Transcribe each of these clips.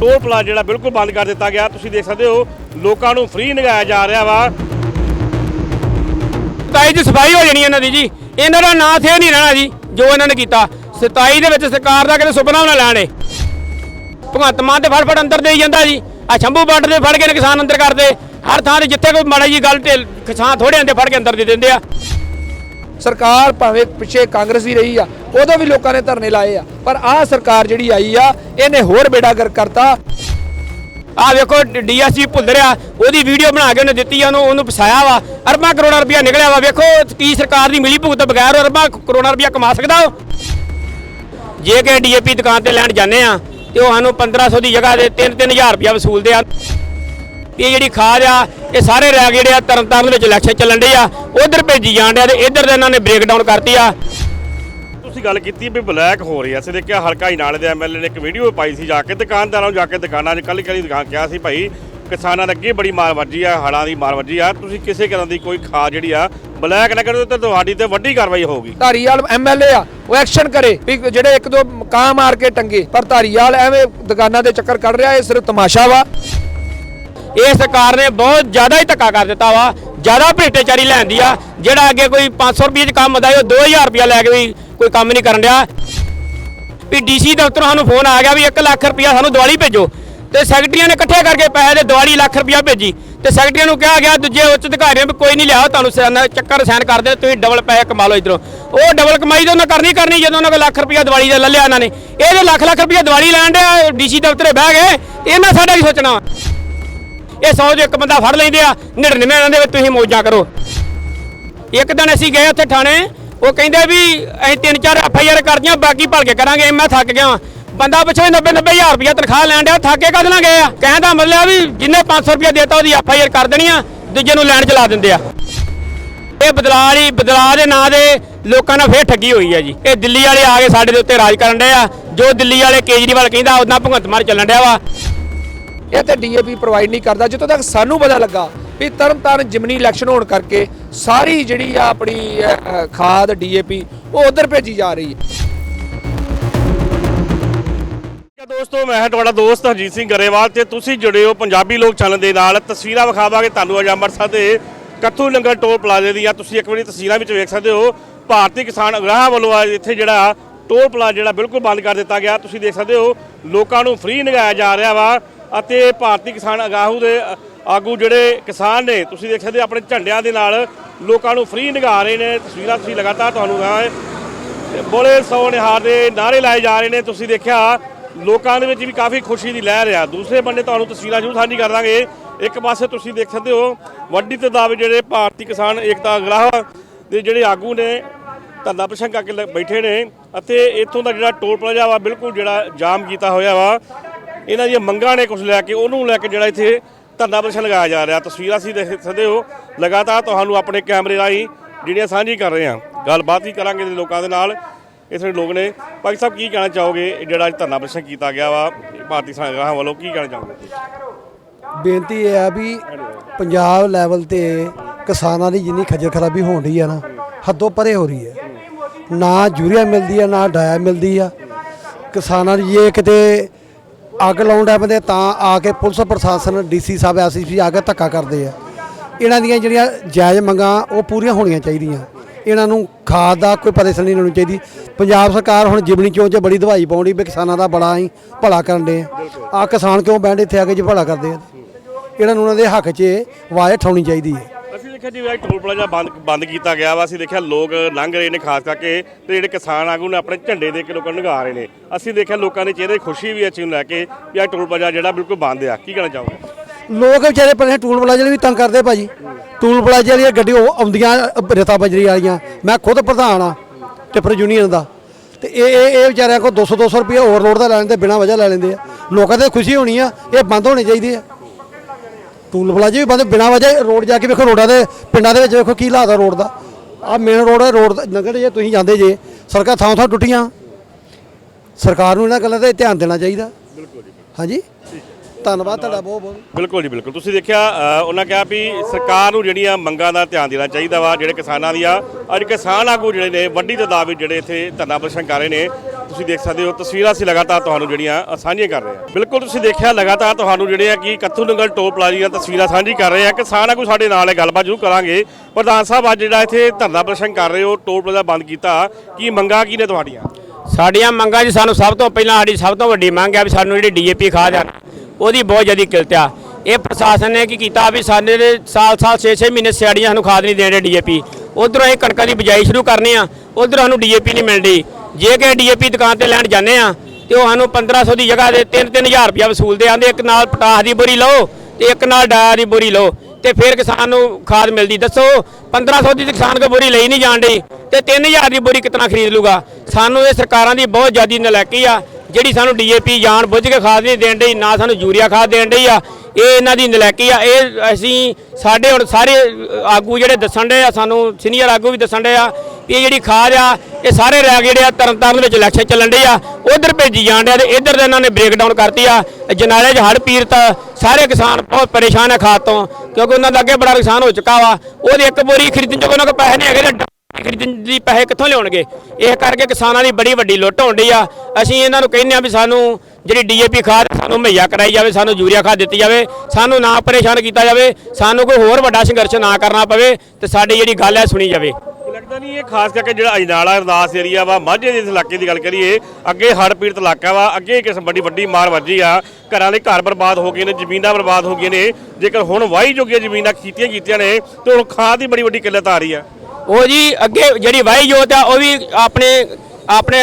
Toll plaza ਜਿਹੜਾ ਬਿਲਕੁਲ ਬੰਦ ਕਰ ਦਿੱਤਾ ਗਿਆ। ਤੁਸੀਂ ਦੇਖ ਸਕਦੇ ਹੋ, ਲੋਕਾਂ ਨੂੰ ਫ੍ਰੀ ਨਗਾਇਆ ਜਾ ਰਿਹਾ ਵਾ। ਸਤਾਈ ਦੀ ਸਫ਼ਾਈ ਹੋ ਜਾਣੀ ਇਹਨਾਂ ਦੀ ਜੀ। ਇਹਨਾਂ ਦਾ ਨਾਂ ਥੇ ਨਹੀਂ ਰਹਿਣਾ ਜੀ, ਜੋ ਇਹਨਾਂ ਨੇ ਕੀਤਾ। 27 ਦੇ ਵਿੱਚ ਸਰਕਾਰ ਦਾ ਕਿਤੇ ਸੁਪਨਾ ਵੀ ਨਾ ਲੈਣੇ ਭਗਵੰਤ ਮਾਨ ਤੇ ਫੜ ਫੜ ਅੰਦਰ ਦੇਈ ਜਾਂਦਾ ਜੀ। ਆ ਸ਼ੰਭੂ ਬਾਰਡਰ ਦੇ ਫੜ ਕੇ ਨੇ ਕਿਸਾਨ ਅੰਦਰ ਕਰਦੇ ਹਰ ਥਾਂ ਤੇ ਜਿੱਥੇ ਕੋਈ ਮਾੜਾ ਜੀ ਗੱਲ ਤੇ ਕਿਸਾਨ ਥੋੜੇ ਅੰਦੇ ਫੜ ਕੇ ਅੰਦਰ ਦੇ ਦਿੰਦੇ ਆ। ਸਰਕਾਰ ਭਾਵੇਂ ਪਿੱਛੇ ਕਾਂਗਰਸ ਦੀ ਰਹੀ ਆ, ਉਦੋਂ ਵੀ ਲੋਕਾਂ ਨੇ ਧਰਨੇ ਲਾਏ ਆ, ਪਰ ਆਹ ਸਰਕਾਰ ਜਿਹੜੀ ਆਈ ਆ, ਇਹਨੇ ਹੋਰ ਬੇੜਾ ਗਰ ਕਰਤਾ। ਆ ਵੇਖੋ ਡੀਐਸਪੀ ਰਿਹਾ, ਉਹਦੀ ਵੀਡੀਓ ਬਣਾ ਕੇ ਉਹਨੇ ਦਿੱਤੀ ਆ, ਉਹਨੂੰ ਉਹਨੂੰ ਫਸਾਇਆ ਵਾ। ਅਰਬਾਂ ਕਰੋੜਾਂ ਰੁਪਇਆ ਨਿਕਲਿਆ ਵਾ। ਵੇਖੋ, ਕੀ ਸਰਕਾਰ ਦੀ ਮਿਲੀ ਭੁਗਤ ਬਗੈਰ ਅਰਬਾਂ ਕਰੋੜਾਂ ਰੁਪਇਆ ਕਮਾ ਸਕਦਾ ਉਹ। ਜੇ ਕਿ ਡੀਏਪੀ ਦੁਕਾਨ ਤੇ ਲੈਣ ਜਾਂਦੇ ਆ, ਤੇ ਉਹ ਸਾਨੂੰ 1500 ਦੀ ਜਗ੍ਹਾ ਦੇ 3-3000 ਰੁਪਇਆ ਵਸੂਲਦੇ ਆ। ਇਹ ਜਿਹੜੀ ਖਾਦ ਆ ਇਹ ਸਾਰੇ ਰੈਗ ਜਿਹੜੇ ਆ ਤਰਨਤਾਰਨ ਵਿੱਚ ਇਲੈਕਸ਼ਨ ਚੱਲਣ ਡੇ ਆ। ਉਧਰ ਭੇਜੀ ਜਾਣ ਡਿਆ ਤੇ ਇੱਧਰ ਦੇ ਇਹਨਾਂ ਨੇ ਬ੍ਰੇਕ ਡਾਊਨ ਕਰਤੀ ਆ। ਤੁਸੀਂ ਗੱਲ ਕੀਤੀ ਵੀ ਬਲੈਕ ਹੋ ਰਹੀ ਐ ਅਸੀਂ ਦੇਖਿਆ ਹਲਕਾ ਹੀ ਨਾਲੇ ਦੇ ਐਮਐਲਏ ਨੇ ਇੱਕ ਵੀਡੀਓ ਪਾਈ ਸੀ ਜਾ ਕੇ ਦੁਕਾਨਦਾਰਾਂ ਨੂੰ ਜਾ ਕੇ ਦੁਕਾਨਾਂ 'ਚ ਕੱਲੀ ਕੱਲੀ ਦੁਕਾਨ ਕਿਹਾ ਸੀ ਭਾਈ ਕਿਸਾਨਾਂ ਦੇ ਅੱਗੇ ਬੜੀ ਮਾਰ ਵੱਜੀ ਆ ਹੜਾਂ ਦੀ ਮਾਰ ਵੱਜੀ ਆ। ਤੁਸੀਂ ਕਿਸੇ ਕਿਸਮ ਦੀ ਕੋਈ ਖਾਦ ਜਿਹੜੀ ਆ ਬਲੈਕ ਨਾ ਕਰੋ ਤੇ ਤੁਹਾਡੀ ਤੇ ਵੱਡੀ ਕਾਰਵਾਈ ਹੋਊਗੀ। ਧਾਰੀਵਾਲ ਐਮਐਲਏ ਆ ਉਹ ਐਕਸ਼ਨ ਕਰੇ ਵੀ ਜਿਹੜੇ ਇੱਕ ਦੋ ਕਾਂ ਮਾਰ ਕੇ ਟੰਗੇ ਪਰ ਧਾਰੀਵਾਲ ਐਵੇਂ ਦੁਕਾਨਾਂ ਦੇ ਚੱਕਰ ਕੱਢ ਰਿਹਾ ਇਹ ਸਿਰਫ ਤਮਾਸ਼ਾ ਵਾ। ਇਹ ਸਰਕਾਰ ਨੇ ਬਹੁਤ ਜ਼ਿਆਦਾ ਹੀ ਧੱਕਾ ਕਰ ਦਿੱਤਾ ਵਾ ਜ਼ਿਆਦਾ ਭ੍ਰਿਸ਼ਟਾਚਾਰੀ ਲੈਂਦੀ ਆ ਜਿਹੜਾ ਅੱਗੇ ਕੋਈ 500 ਰੁਪਏ ਚ ਕੰਮ ਹੁੰਦਾ ਸੀ, ਉਹ 2000 ਰੁਪਇਆ ਲੈ ਕੇ ਵੀ ਕੋਈ ਕੰਮ ਨਹੀਂ ਕਰਨ ਡਿਆ। ਵੀ ਡੀਸੀ ਦਫ਼ਤਰ ਸਾਨੂੰ ਫੋਨ ਆ ਗਿਆ ਵੀ 1 ਲੱਖ ਰੁਪਇਆ ਸਾਨੂੰ ਦਿਵਾਲੀ ਭੇਜੋ। ਤੇ ਸੈਕਟਰੀਆਂ ਨੇ ਇਕੱਠੇ ਕਰਕੇ ਪੈਸੇ ਦੇ ਦਿਵਾਲੀ ਲੱਖ ਰੁਪਇਆ ਭੇਜੀ। ਤੇ ਸੈਕਟਰੀਆਂ ਨੂੰ ਕਿਹਾ ਗਿਆ ਦੂਜੇ ਉੱਚ ਅਧਿਕਾਰੀਆਂ ਵੀ ਕੋਈ ਨਹੀਂ ਲਿਆਓ ਤੁਹਾਨੂੰ ਚੱਕਰ ਸਾਈਨ ਕਰ ਦੇ ਤੁਸੀਂ ਡਬਲ ਪੈਸੇ ਕਮਾ ਲਓ ਇਧਰੋਂ। ਉਹ ਡਬਲ ਕਮਾਈ ਤਾਂ ਉਹਨਾਂ ਕਰਨੀ ਕਰਨੀ ਜਦੋਂ ਉਹਨਾਂ ਕੋਲ ਲੱਖ ਰੁਪਇਆ ਦਿਵਾਲੀ ਦਾ ਲੈ ਲਿਆ ਇਹਨਾਂ ਨੇ। ਇਹ ਜੋ ਲੱਖ ਲੱਖ ਰੁਪਇਆ ਦਿਵਾਲੀ ਲੈਣ ਡਿਆ ਡੀਸੀ ਦਫ਼ਤਰੇ ਬਹਿ ਗਏ ਇਹਨਾਂ ਸਾਡਾ ਕੀ ਸੋਚਣਾ ਵਾ? ਇਹ ਸੌ ਜੋ ਇੱਕ ਬੰਦਾ ਫੜ ਲੈਂਦੇ ਆ 99 ਇਹਨਾਂ ਦੇ ਵਿੱਚ ਤੁਸੀਂ ਮੌਜਾਂ ਕਰੋ। ਇੱਕ ਦਿਨ ਅਸੀਂ ਗਏ ਉੱਥੇ ਥਾਣੇ, ਉਹ ਕਹਿੰਦੇ ਵੀ ਅਸੀਂ ਤਿੰਨ ਚਾਰ ਐਫ ਆਈ ਆਰ ਕਰਦੀਆਂ ਬਾਕੀ ਭਲ ਕੇ ਕਰਾਂਗੇ, ਮੈਂ ਥੱਕ ਗਿਆ। ਬੰਦਾ ਪਿੱਛੇ 90 90 ਹਜ਼ਾਰ ਰੁਪਇਆ ਤਨਖਾਹ ਲੈਣ ਡਿਆ, ਥੱਕੇ ਕਦ ਨਾ ਗਏ ਆ? ਕਹਿੰਦਾ ਮਤਲਬ ਵੀ ਜਿੰਨੇ 500 ਰੁਪਇਆ ਦੇਤਾ ਉਹਦੀ ਐਫ ਆਈ ਆਰ ਕਰ ਦੇਣੀ ਆ, ਦੂਜੇ ਨੂੰ ਲੈਣ ਚਲਾ ਦਿੰਦੇ ਆ। ਇਹ ਬਦਲਾਅ ਵਾਲੀ ਬਦਲਾਅ ਦੇ ਨਾਂ ਦੇ ਲੋਕਾਂ ਨਾਲ ਫੇਰ ਠੱਗੀ ਹੋਈ ਹੈ ਜੀ। ਇਹ ਦਿੱਲੀ ਵਾਲੇ ਆ ਕੇ ਸਾਡੇ ਦੇ ਉੱਤੇ ਰਾਜ ਕਰਨ ਡਏ ਆ। ਜੋ ਦਿੱਲੀ ਵਾਲੇ ਕੇਜਰੀਵਾਲ ਕਹਿੰਦਾ ਉਹਨਾਂ ਭਗਵੰਤ ਮਾਨ ਚੱਲਣ ਡਿਆ ਵਾ। ਇਹ ਤੇ ਡੀਏਪੀ ਪ੍ਰੋਵਾਈਡ ਨਹੀਂ ਕਰਦਾ। ਜਿੱਥੋਂ ਤੱਕ ਸਾਨੂੰ ਪਤਾ ਲੱਗਾ ਵੀ ਤਰਨਤਾਰਨ ਜਿਮਨੀ ਇਲੈਕਸ਼ਨ ਹੋਣ ਕਰਕੇ ਸਾਰੀ ਜਿਹੜੀ ਆ ਆਪਣੀ ਅ, ਅ, ਖਾਦ ਡੀਏਪੀ ਉਹ ਉਧਰ ਭੇਜੀ ਜਾ ਰਹੀ ਹੈ। ਦੋਸਤੋ ਮੈਂ ਹਾਂ ਤੁਹਾਡਾ ਦੋਸਤ ਹਰਜੀਤ ਸਿੰਘ ਗਰੇਵਾਲ ਤੇ ਤੁਸੀਂ ਜੁੜੇ ਹੋ ਪੰਜਾਬੀ ਲੋਕ ਚੈਨਲ ਦੇ ਨਾਲ। ਤਸਵੀਰਾਂ ਵਿਖਾਵਾਂਗੇ ਤੁਹਾਨੂੰ ਅੱਜ ਅੰਮ੍ਰਿਤਸਰ ਦੇ ਕੱਥੂ ਨੰਗਲ ਟੋਲ ਪਲਾਜ਼ੇ ਦੀਆਂ। ਤੁਸੀਂ ਇੱਕ ਵਾਰੀ ਤਸਵੀਰਾਂ ਵਿੱਚ ਵੇਖ ਸਕਦੇ ਹੋ ਭਾਰਤੀ ਕਿਸਾਨ ਅਗਰਾਹ ਵੱਲੋਂ ਅੱਜ ਇੱਥੇ ਜਿਹੜਾ ਟੋਲ ਪਲਾਜ਼ਾ ਜਿਹੜਾ ਬਿਲਕੁਲ ਬੰਦ ਕਰ ਦਿੱਤਾ ਗਿਆ। ਤੁਸੀਂ ਦੇਖ ਸਕਦੇ ਹੋ ਲੋਕਾਂ ਨੂੰ ਫ੍ਰੀ ਨਗਾਇਆ ਜਾ ਰਿਹਾ ਵਾ। ਅਤੇ ਭਾਰਤੀ ਕਿਸਾਨ ਅਗਾਹੂ ਦੇ ਆਗੂ ਜਿਹੜੇ ਕਿਸਾਨ ਨੇ, ਤੁਸੀਂ ਦੇਖ ਸਕਦੇ ਹੋ ਆਪਣੇ ਝੰਡਿਆਂ ਦੇ ਨਾਲ ਲੋਕਾਂ ਨੂੰ ਫ੍ਰੀ ਨਗਾ ਰਹੇ ਨੇ, ਤਸਵੀਰਾਂ ਤੁਸੀਂ ਲਗਾਤਾਰ ਤੁਹਾਨੂੰ ਦਿਖਾਵਾਂਗੇ ਬੋਲੇ ਸੋ ਨਿਹਾਰ ਦੇ ਨਾਰੇ ਲਾਏ ਜਾ ਰਹੇ ਨੇ, ਤੁਸੀਂ ਦੇਖਿਆ, ਲੋਕਾਂ ਦੇ ਵਿੱਚ ਵੀ ਕਾਫੀ ਖੁਸ਼ੀ ਦੀ ਲਹਿਰ ਆ। ਦੂਸਰੇ ਬੰਨੇ ਤੁਹਾਨੂੰ ਤਸਵੀਰਾਂ ਜ਼ਰੂਰ ਸਾਂਝੀ ਕਰ ਦਾਂਗੇ। ਇੱਕ ਪਾਸੇ ਤੁਸੀਂ ਦੇਖ ਸਕਦੇ ਹੋ ਵੱਡੀ ਤਦਾਦ ਜਿਹੜੇ ਭਾਰਤੀ ਕਿਸਾਨ ਏਕਤਾ ਅਗਰਾਹ ਦੇ ਜਿਹੜੇ ਆਗੂ ਨੇ, ਧੰਦਾ ਪ੍ਰਸ਼ਨ ਕਰਕੇ ਲ- ਬੈਠੇ ਨੇ, ਅਤੇ ਇੱਥੋਂ ਦਾ ਜਿਹੜਾ ਟੋਲ ਪਲਾਜ਼ਾ ਵਾ, ਬਿਲਕੁਲ ਜਿਹੜਾ ਜਾਮ ਕੀਤਾ ਹੋਇਆ ਵਾ ਇਹਨਾਂ ਦੀਆਂ ਮੰਗਾਂ ਨੇ ਕੁਝ ਲੈ ਕੇ, ਉਹਨੂੰ ਲੈ ਕੇ ਜਿਹੜਾ ਇੱਥੇ ਧਰਨਾ ਪ੍ਰਸ਼ਨ ਲਗਾਇਆ ਜਾ ਰਿਹਾ। ਤਸਵੀਰਾਂ ਅਸੀਂ ਦੇਖ ਸਕਦੇ ਹੋ। ਲਗਾਤਾਰ ਤੁਹਾਨੂੰ ਆਪਣੇ ਕੈਮਰੇ ਰਾਹੀਂ ਜਿਹੜੀਆਂ ਸਾਂਝੀ ਕਰ ਰਹੇ ਹਾਂ। ਗੱਲਬਾਤ ਵੀ ਕਰਾਂਗੇ ਲੋਕਾਂ ਦੇ ਨਾਲ। ਇੱਥੇ ਲੋਕ ਨੇ, ਭਾਈ ਸਾਹਿਬ, ਕੀ ਕਹਿਣਾ ਚਾਹੋਗੇ? ਜਿਹੜਾ ਅੱਜ ਧਰਨਾ ਪ੍ਰਸ਼ਨ ਕੀਤਾ ਗਿਆ ਵਾ, ਭਾਰਤੀ ਸੰਗਠਨ ਵੱਲੋਂ ਕੀ ਕਹਿਣਾ ਚਾਹੋਗੇ? ਬੇਨਤੀ ਇਹ ਆ ਵੀ ਪੰਜਾਬ ਲੈਵਲ ਤੇ ਕਿਸਾਨਾਂ ਦੀ ਜਿੰਨੀ ਖੱਜਲ ਖਰਾਬੀ ਹੋਣ ਰਹੀ ਆ ਨਾ, ਹੱਦੋਂ ਪਰੇ ਹੋ ਰਹੀ ਹੈ। ਨਾ ਯੂਰੀਆ ਮਿਲਦੀ ਆ, ਨਾ ਡਾਇਆ ਮਿਲਦੀ ਆ। ਕਿਸਾਨਾਂ ਦੀ ਇਹ ਕਿਤੇ ਅੱਗ ਲਾਉਣ ਦਾ ਬੰਦੇ ਤਾਂ ਆ ਕੇ ਪੁਲਿਸ ਪ੍ਰਸ਼ਾਸਨ, ਡੀਸੀ ਸਾਹਿਬ ਐਸਪੀ ਆ ਕੇ ਧੱਕਾ ਕਰਦੇ ਆ। ਇਹਨਾਂ ਦੀਆਂ ਜਿਹੜੀਆਂ ਜਾਇਜ਼ ਮੰਗਾਂ, ਉਹ ਪੂਰੀਆਂ ਹੋਣੀਆਂ ਚਾਹੀਦੀਆਂ। ਇਹਨਾਂ ਨੂੰ ਖਾਦ ਦਾ ਕੋਈ ਪਰੇਸ਼ਾਨੀ ਨਹੀਂ ਹੋਣੀ ਚਾਹੀਦੀ। ਪੰਜਾਬ ਸਰਕਾਰ ਹੁਣ ਜਿਮਨੀ ਚੋਂ 'ਚ ਬੜੀ ਦਵਾਈ ਪਾਉਂਦੀ ਵੀ ਕਿਸਾਨਾਂ ਦਾ ਬੜਾ ਹੀ ਭਲਾ ਕਰਨ ਦੇ ਆ। ਕਿਸਾਨ ਕਿਉਂ ਬੈਠੇ ਇੱਥੇ ਆ ਕੇ ਜੀ ਭਲਾ ਕਰਦੇ ਆ? ਇਹਨਾਂ ਨੂੰ ਉਹਨਾਂ ਦੇ ਹੱਕ 'ਚ ਆਵਾਜ਼ ਉਠਾਉਣੀ ਚਾਹੀਦੀ ਹੈ। ਅਸੀਂ ਦੇਖਿਆ ਜਿਵੇਂ ਟੋਲ ਪਲਾਜ਼ਾ ਬੰਦ ਬੰਦ ਕੀਤਾ ਗਿਆ ਵਾ, ਅਸੀਂ ਦੇਖਿਆ ਲੋਕ ਲੰਘ ਰਹੇ ਨੇ ਖਾਸ ਕਰਕੇ ਤੇ ਜਿਹੜੇ ਕਿਸਾਨ ਆਗੂ ਨੇ ਆਪਣੇ ਝੰਡੇ ਦੇ ਕੇ ਲੋਕਾਂ ਨੂੰ ਨਗਾ ਰਹੇ ਨੇ। ਅਸੀਂ ਦੇਖਿਆ ਲੋਕਾਂ ਦੇ ਚਿਹਰੇ ਖੁਸ਼ੀ ਵੀ ਅੱਛੀ ਨੂੰ ਲੈ ਕੇ ਵੀ ਅੱਜ ਟੋਲ ਪਲਾਜ਼ਾ ਜਿਹੜਾ ਬਿਲਕੁਲ ਬੰਦ ਆ। ਕੀ ਕਹਿਣਾ ਚਾਹੋਗੇ? ਲੋਕ ਵਿਚਾਰੇ ਪਰੇ ਟੂਲ ਪਲਾਜ਼ੇ ਲਈ ਵੀ ਤੰਗ ਕਰਦੇ ਭਾਜੀ। ਟੂਲ ਪਲਾਜ਼ੇ ਵਾਲੀਆਂ ਗੱਡੀ ਉਹ ਆਉਂਦੀਆਂ ਰੇਤਾ ਬਜਰੀ ਵਾਲੀਆਂ। ਮੈਂ ਖੁਦ ਪ੍ਰਧਾਨ ਆ ਟਿੱਪਰ ਯੂਨੀਅਨ ਦਾ। ਤੇ ਇਹ ਇਹ ਇਹ ਵਿਚਾਰਿਆਂ ਕੋਲ 200 200 ਰੁਪਏ ਓਵਰਲੋਡ ਦਾ ਲੈ ਲੈਂਦੇ, ਬਿਨਾਂ ਵਜ੍ਹਾ ਲੈ ਲੈਂਦੇ ਆ। ਲੋਕਾਂ ਤੇ ਖੁਸ਼ੀ ਹੋਣੀ ਆ, ਇਹ ਬੰਦ ਹੋਣੇ ਚਾਹੀਦੇ ਆ। ਟੂਲ ਪਲਾਜ਼ੇ ਵੀ ਬੰਦ ਬਿਨਾਂ ਵਜ੍ਹਾ ਰੋਡ ਜਾ ਕੇ ਵੇਖੋ ਰੋਡਾਂ ਦੇ ਪਿੰਡਾਂ ਦੇ ਵਿੱਚ ਵੇਖੋ ਕੀ ਹਾਲਾਤ ਆ ਰੋਡ ਦਾ। ਆ ਮੇਨ ਰੋਡ ਹੈ ਰੋਡ ਨਗਰ ਜੇ ਤੁਸੀਂ ਜਾਂਦੇ ਜੇ ਸੜਕਾਂ ਥਾਂ ਥਾਂ ਟੁੱਟੀਆਂ। ਸਰਕਾਰ ਨੂੰ ਇਹਨਾਂ ਗੱਲਾਂ ਤੇ ਧਿਆਨ ਦੇਣਾ ਚਾਹੀਦਾ। ਬਿਲਕੁਲ ਜੀ ਹਾਂਜੀ? ਧੰਨਵਾਦ ਤੁਹਾਡਾ ਬਹੁਤ ਬਹੁਤ। ਬਿਲਕੁਲ ਜੀ ਬਿਲਕੁਲ। ਤੁਸੀਂ ਦੇਖਿਆ ਅ, ਉਹਨਾਂ ਕਿਹਾ ਵੀ ਸਰਕਾਰ ਨੂੰ ਜਿਹੜੀਆਂ ਮੰਗਾਂ ਦਾ ਧਿਆਨ ਦੇਣਾ ਚਾਹੀਦਾ ਵਾ ਜਿਹੜੇ ਕਿਸਾਨਾਂ ਦੀਆਂ ਅੱਜ ਕਿਸਾਨ ਆਗੂ ਜਿਹੜੇ ਨੇ ਵੱਡੀ ਤਾਦਾਦ ਵਿੱਚ ਜਿਹੜੇ ਇੱਥੇ ਧਰਨਾ ਪ੍ਰਦਰਸ਼ਨ ਕਰ ਰਹੇ ਨੇ ਤੁਸੀਂ ਦੇਖ ਸਕਦੇ ਹੋ ਤਸਵੀਰਾਂ ਅਸੀਂ ਲਗਾਤਾਰ ਤੁਹਾਨੂੰ ਜਿਹੜੀਆਂ ਅ, ਸਾਂਝੀਆਂ ਕਰ ਰਹੇ ਹਾਂ। ਬਿਲਕੁਲ ਤੁਸੀਂ ਦੇਖਿਆ ਲਗਾਤਾਰ ਤੁਹਾਨੂੰ ਜਿਹੜੇ ਆ ਕਿ ਕੱਥੂ ਨੰਗਲ ਟੋਲ ਪਲਾਜ਼ਾ ਦੀਆਂ ਤਸਵੀਰਾਂ ਸਾਂਝੀ ਕਰ ਰਹੇ ਆ। ਕਿਸਾਨ ਆਗੂ ਸਾਡੇ ਨਾਲ ਹੈ ਗੱਲਬਾਤ ਜ਼ਰੂਰ ਕਰਾਂਗੇ। ਪ੍ਰਧਾਨ ਸਾਹਿਬ ਅੱਜ ਜਿਹੜਾ ਇੱਥੇ ਧਰਨਾ ਪ੍ਰਦਰਸ਼ਨ ਕਰ ਰਹੇ ਹੋ ਟੋਲ ਪਲਾਜ਼ਾ ਬੰਦ ਕੀਤਾ ਕੀ ਮੰਗਾਂ ਕੀ ਨੇ ਤੁਹਾਡੀਆਂ? ਸਾਡੀਆਂ ਮੰਗਾਂ 'ਚ ਸਾਨੂੰ ਸਭ ਤੋਂ ਪਹਿਲਾਂ ਸਾਡੀ ਸਭ ਤੋਂ ਵੱਡੀ ਮੰਗ ਹੈ ਵੀ ਸਾਨੂੰ ਜਿਹੜੀ ਡੀਏਪੀ ਖਾਦ ਆ ਉਹਦੀ ਬਹੁਤ ਜ਼ਿਆਦਾ ਕਿਲਤ ਆ। ਇਹ ਪ੍ਰਸ਼ਾਸਨ ਨੇ ਕੀ ਕੀਤਾ ਵੀ ਸਾਡੇ ਦੇ ਸਾਲ ਸਾਲ 6-6 ਮਹੀਨੇ ਸਿਆੜੀਆਂ ਸਾਨੂੰ ਖਾਦ ਨਹੀਂ ਦੇ ਰਹੇ ਡੀਏਪੀ। ਉਧਰੋਂ ਇਹ ਕਣਕਾਂ ਦੀ ਬਿਜਾਈ ਸ਼ੁਰੂ ਕਰਨੀ ਆ, ਉਧਰੋਂ ਸਾਨੂੰ ਡੀਏਪੀ ਨਹੀਂ ਮਿਲਦੀ। ਜੇ ਕਿ ਡੀਏਪੀ ਦੁਕਾਨ ਤੇ ਲੈਣ ਜਾਂਦੇ ਆ, ਤੇ ਉਹ ਸਾਨੂੰ 1500 ਦੀ ਜਗ੍ਹਾ ਦੇ 3-3000 ਰੁਪਇਆ ਵਸੂਲਦੇ ਆਂਦੇ ਇੱਕ ਨਾਲ ਪਟਾਸ ਦੀ ਬੋਰੀ ਲਓ ਤੇ ਇੱਕ ਨਾਲ ਡਾਇਆ ਦੀ ਬੋਰੀ ਲਓ ਤੇ ਫਿਰ ਕਿਸਾਨ ਨੂੰ ਖਾਦ ਮਿਲਦੀ। ਦੱਸੋ 1500 ਦੀ ਕਿਸਾਨ ਕੋ ਬੋਰੀ ਲਈ ਨਹੀਂ ਜਾਣ ਡਈ ਤੇ 3000 ਦੀ ਬੋਰੀ ਕਿਤਨਾ ਖਰੀਦ ਲੂਗਾ ਸਾਨੂੰ ਇਹ ਸਰਕਾਰਾਂ ਦੀ ਬਹੁਤ ਜ਼ਿਆਦੀ ਨਲਾਇਕੀ ਆ। ਜਿਹੜੀ ਸਾਨੂੰ ਡੀਏਪੀ ਜਾਣ ਬੁੱਝ ਕੇ ਖਾਦ ਨਹੀਂ ਦੇਣ ਡਈ, ਨਾ ਸਾਨੂੰ ਯੂਰੀਆ ਖਾਦ ਦੇਣ ਡਈ ਆ, ਇਹ ਇਹਨਾਂ ਦੀ ਨਲੈਕੀ ਆ। ਇਹ ਅਸੀਂ ਸਾਡੇ ਹੁਣ ਸਾਰੇ ਆਗੂ ਜਿਹੜੇ ਦੱਸਣ ਦੇ ਆ, ਸਾਨੂੰ ਸੀਨੀਅਰ ਆਗੂ ਵੀ ਦੱਸਣ ਦੇ ਆ ਵੀ ਇਹ ਜਿਹੜੀ ਖਾਦ ਆ, ਇਹ ਸਾਰੇ ਰੈਗ ਜਿਹੜੇ ਆ, ਤਰਨਤਾਰਨ ਵਿੱਚ ਇਲੈਕਸ਼ਨ ਚੱਲਣ ਦੇ ਆ। ਉਧਰ ਭੇਜੀ ਜਾਣ ਡਿਆ ਤੇ ਇੱਧਰ ਦੇ ਇਹਨਾਂ ਨੇ ਬ੍ਰੇਕਡਾਊਨ ਕਰਤੀ ਆ। ਜਨਾਲੇ 'ਚ ਹੜ੍ਹ ਪੀੜਤ, ਸਾਰੇ ਕਿਸਾਨ ਬਹੁਤ ਪਰੇਸ਼ਾਨ ਆ ਖਾਦ ਤੋਂ, ਕਿਉਂਕਿ ਉਹਨਾਂ ਦਾ ਅੱਗੇ ਬੜਾ ਨੁਕਸਾਨ ਹੋ ਚੁੱਕਾ ਵਾ। ਉਹਦੀ ਇੱਕ ਬੋਰੀ ਖਰੀਦਣ ਚੋਂ ਉਹਨਾਂ ਕੋਲ ਪੈਸੇ ਨਹੀਂ ਹੈਗੇ ਖਰੀਦਣ ਦੀ ਪੈਸੇ ਕਿੱਥੋਂ ਲਿਆਉਣਗੇ? ਇਹ ਕਰਕੇ ਕਿਸਾਨਾਂ ਦੀ ਬੜੀ ਵੱਡੀ ਲੁੱਟ ਹੋਣ ਡਈ ਆ। ਅਸੀਂ ਇਹਨਾਂ ਨੂੰ ਕਹਿੰਦੇ ਆ ਵੀ ਸਾਨੂੰ ਜਿਹੜੀ ਡੀਏਪੀ ਖਾਦ ਸਾਨੂੰ ਮੁਹੱਈਆ ਕਰਾਈ ਜਾਵੇ, ਸਾਨੂੰ ਯੂਰੀਆ ਖਾਦ ਦਿੱਤੀ ਜਾਵੇ, ਸਾਨੂੰ ਨਾ ਪਰੇਸ਼ਾਨ ਕੀਤਾ ਜਾਵੇ, ਸਾਨੂੰ ਕੋਈ ਹੋਰ ਵੱਡਾ ਸੰਘਰਸ਼ ਨਾ ਕਰਨਾ ਪਵੇ ਤੇ ਸਾਡੀ ਜਿਹੜੀ ਗੱਲ ਹੈ ਸੁਣੀ ਜਾਵੇ। ਲੱਗਦਾ ਨਹੀਂ ਇਹ ਖਾਸ ਕਰਕੇ ਜਿਹੜਾ ਅਜਨਾਲਾ ਅਰਦਾਸ ਏਰੀਆ ਵਾ, ਮਾਝੇ ਦੇ ਇਸ ਇਲਾਕੇ ਦੀ ਗੱਲ ਕਰੀਏ, ਅੱਗੇ ਹੜ੍ਹ ਪੀੜਤ ਇਲਾਕਾ ਵਾ, ਅੱਗੇ ਕਿਸ ਬੜੀ ਵੱਡੀ ਮਾਰ ਵੱਜੀ ਆ, ਘਰਾਂ ਦੇ ਘਰ ਬਰਬਾਦ ਹੋ ਗਏ ਨੇ, ਜ਼ਮੀਨਾਂ ਬਰਬਾਦ ਹੋ ਗਈਆਂ ਨੇ, ਜੇਕਰ ਹੁਣ ਵਾਹੀ ਜੋਗੀਆਂ ਜ਼ਮੀਨਾਂ ਕੀਤੀਆਂ ਕੀਤੀਆਂ ਨੇ, ਤੇ ਹੁਣ ਖਾਦ ਦੀ ਬੜੀ ਵੱਡੀ ਕਿੱਲਤ ਆ ਰਹੀ ਆ। ਉਹ ਜੀ ਅੱਗੇ ਜਿਹੜੀ ਵਾਹੀ ਜੋਤ ਆ, ਉਹ ਵੀ ਆਪਣੇ ਆਪਣੇ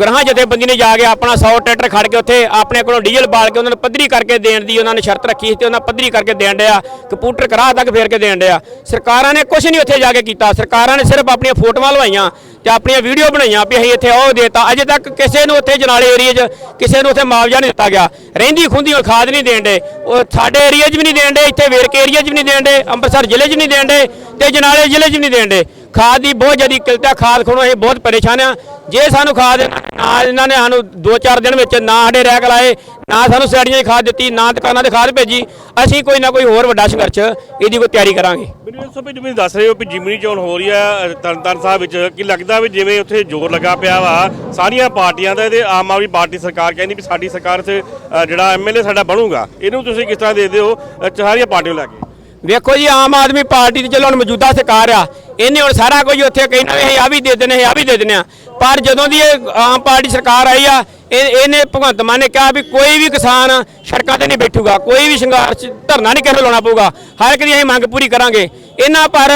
ਗ੍ਰਹਾਂ ਜਥੇਬੰਦੀ ਨੇ ਜਾ ਕੇ ਆਪਣਾ 100 ਟਰੈਕਟਰ ਖੜ ਕੇ ਉੱਥੇ ਆਪਣੇ ਕੋਲੋਂ ਡੀਜ਼ਲ ਬਾਲ ਕੇ ਉਹਨਾਂ ਨੂੰ ਪੱਧਰੀ ਕਰਕੇ ਦੇਣ ਦੀ ਉਹਨਾਂ ਨੇ ਸ਼ਰਤ ਰੱਖੀ ਸੀ ਤੇ ਉਹਨਾਂ ਪੱਧਰੀ ਕਰਕੇ ਦੇਣ ਡਿਆ ਕੰਪਿਊਟਰ ਕਰਾਹ ਤੱਕ ਫੇਰ ਕੇ ਦੇਣ ਡਿਆ। ਸਰਕਾਰਾਂ ਨੇ ਕੁਝ ਨਹੀਂ ਉੱਥੇ ਜਾ ਕੇ ਕੀਤਾ। ਸਰਕਾਰਾਂ ਨੇ ਸਿਰਫ ਆਪਣੀਆਂ ਫੋਟੋਆਂ ਲਵਾਈਆਂ। ਤੇ ਆਪਣੀਆਂ ਵੀਡੀਓ ਬਣਾਈਆਂ ਵੀ ਅਸੀਂ ਇੱਥੇ ਉਹ ਦੇਤਾ ਅਜੇ ਤੱਕ ਕਿਸੇ ਨੂੰ ਉੱਥੇ ਜਨਾਲੇ ਏਰੀਆ 'ਚ ਕਿਸੇ ਨੂੰ ਉੱਥੇ ਮੁਆਵਜ਼ਾ ਨਹੀਂ ਦਿੱਤਾ ਗਿਆ। ਰਹਿੰਦੀ ਖੁੰਦੀ ਉਹ ਖਾਦ ਨਹੀਂ ਦੇਣ ਦੇ। ਉਹ ਸਾਡੇ ਏਰੀਆ 'ਚ ਵੀ ਨਹੀਂ ਦੇਣ ਦੇ, ਇੱਥੇ ਵੇਰਕੇ ਏਰੀਆ 'ਚ ਵੀ ਨਹੀਂ ਦੇਣ ਦੇ, ਅੰਮ੍ਰਿਤਸਰ ਜ਼ਿਲ੍ਹੇ 'ਚ ਨਹੀਂ ਦੇਣ ਦੇ ਤੇ ਜਨਾਲੇ ਜ਼ਿਲ੍ਹੇ 'ਚ ਨਹੀਂ ਦੇਣ ਦੇ। ਖਾਦ ਦੀ ਬਹੁਤ ਜ਼ਿਆਦਾ ਕਿਲਤ ਹੈ ਖਾਦ ਖੋਣੋਂ ਅਸੀਂ ਬਹੁਤ ਪਰੇਸ਼ਾਨ ਆ। ਜੇ ਸਾਨੂੰ ਖਾਦ ਨਾ ਇਹਨਾਂ ਨੇ ਸਾਨੂੰ 2-4 ਦਿਨ ਵਿੱਚ ਨਾ ਸਾਡੇ ਰੈਕ ਲਾਏ ਨਾ ਸਾਨੂੰ ਸਿਆੜੀਆਂ ਦੀ ਖਾਦ ਦਿੱਤੀ ਨਾ ਦੁਕਾਨਾਂ ਤੇ ਖਾਦ ਭੇਜੀ ਅਸੀਂ ਕੋਈ ਨਾ ਕੋਈ ਹੋਰ ਵੱਡਾ ਸੰਘਰਸ਼ ਇਹਦੀ ਕੋਈ ਤਿਆਰੀ ਕਰਾਂਗੇ। ਮੈਨੂੰ ਇਸ ਤੋਂ ਵੀ ਜਿਵੇਂ ਦੱਸ ਰਹੇ ਹੋ ਵੀ ਜਿਮਨੀ ਚੋਣ ਹੋ ਰਹੀ ਆ ਤਰਨਤਾਰਨ ਸਾਹਿਬ ਵਿੱਚ ਕੀ ਲੱਗਦਾ ਵੀ ਜਿਵੇਂ ਉੱਥੇ ਜ਼ੋਰ ਲੱਗਾ ਪਿਆ ਵਾ ਸਾਰੀਆਂ ਪਾਰਟੀਆਂ ਦਾ ਇਹਦੇ ਆਮ ਆਦਮੀ ਪਾਰਟੀ ਸਰਕਾਰ ਕਹਿੰਦੀ ਵੀ ਸਾਡੀ ਸਰਕਾਰ 'ਚ ਅ, ਜਿਹੜਾ ਐਮਐਲਏ ਸਾਡਾ ਬਣੂਗਾ। ਇਹਨੂੰ ਤੁਸੀਂ ਕਿਸ ਤਰ੍ਹਾਂ ਦੇਖਦੇ ਹੋ ਸਾਰੀਆਂ ਪਾਰਟੀਆਂ ਨੂੰ ਲੈ ਕੇ? ਵੇਖੋ ਜੀ, ਆਮ ਆਦਮੀ ਪਾਰਟੀ ਦੀ ਚਲੋ ਹੁਣ ਮੌਜੂਦਾ ਸਰਕਾਰ ਆ, ਇਹਨੇ ਹੁਣ ਸਾਰਾ ਕੁਝ ਉੱਥੇ ਕਹਿਣਾ ਵੀ ਅਸੀਂ ਆ ਵੀ ਦੇ ਦਿੰਦੇ ਅਸੀਂ ਆ ਵੀ ਦੇ ਦਿੰਦੇ ਆ ਪਰ ਜਦੋਂ ਦੀ ਇਹ ਆਮ ਪਾਰਟੀ ਸਰਕਾਰ ਆਈ ਆ, ਇਹ, ਇਹਨੇ ਭਗਵੰਤ ਮਾਨ ਨੇ ਕਿਹਾ ਵੀ ਕੋਈ ਵੀ ਕਿਸਾਨ ਸੜਕਾਂ ਤੇ ਨਹੀਂ ਬੈਠੂਗਾ, ਕੋਈ ਵੀ ਸੰਘਰਸ਼ ਧਰਨਾ ਨਹੀਂ ਕਿਸੇ ਲਾਉਣਾ ਪਊਗਾ। ਹਰ ਇੱਕ ਦੀ ਅਸੀਂ ਮੰਗ ਪੂਰੀ ਕਰਾਂਗੇ। ਇਹਨਾਂ ਪਰ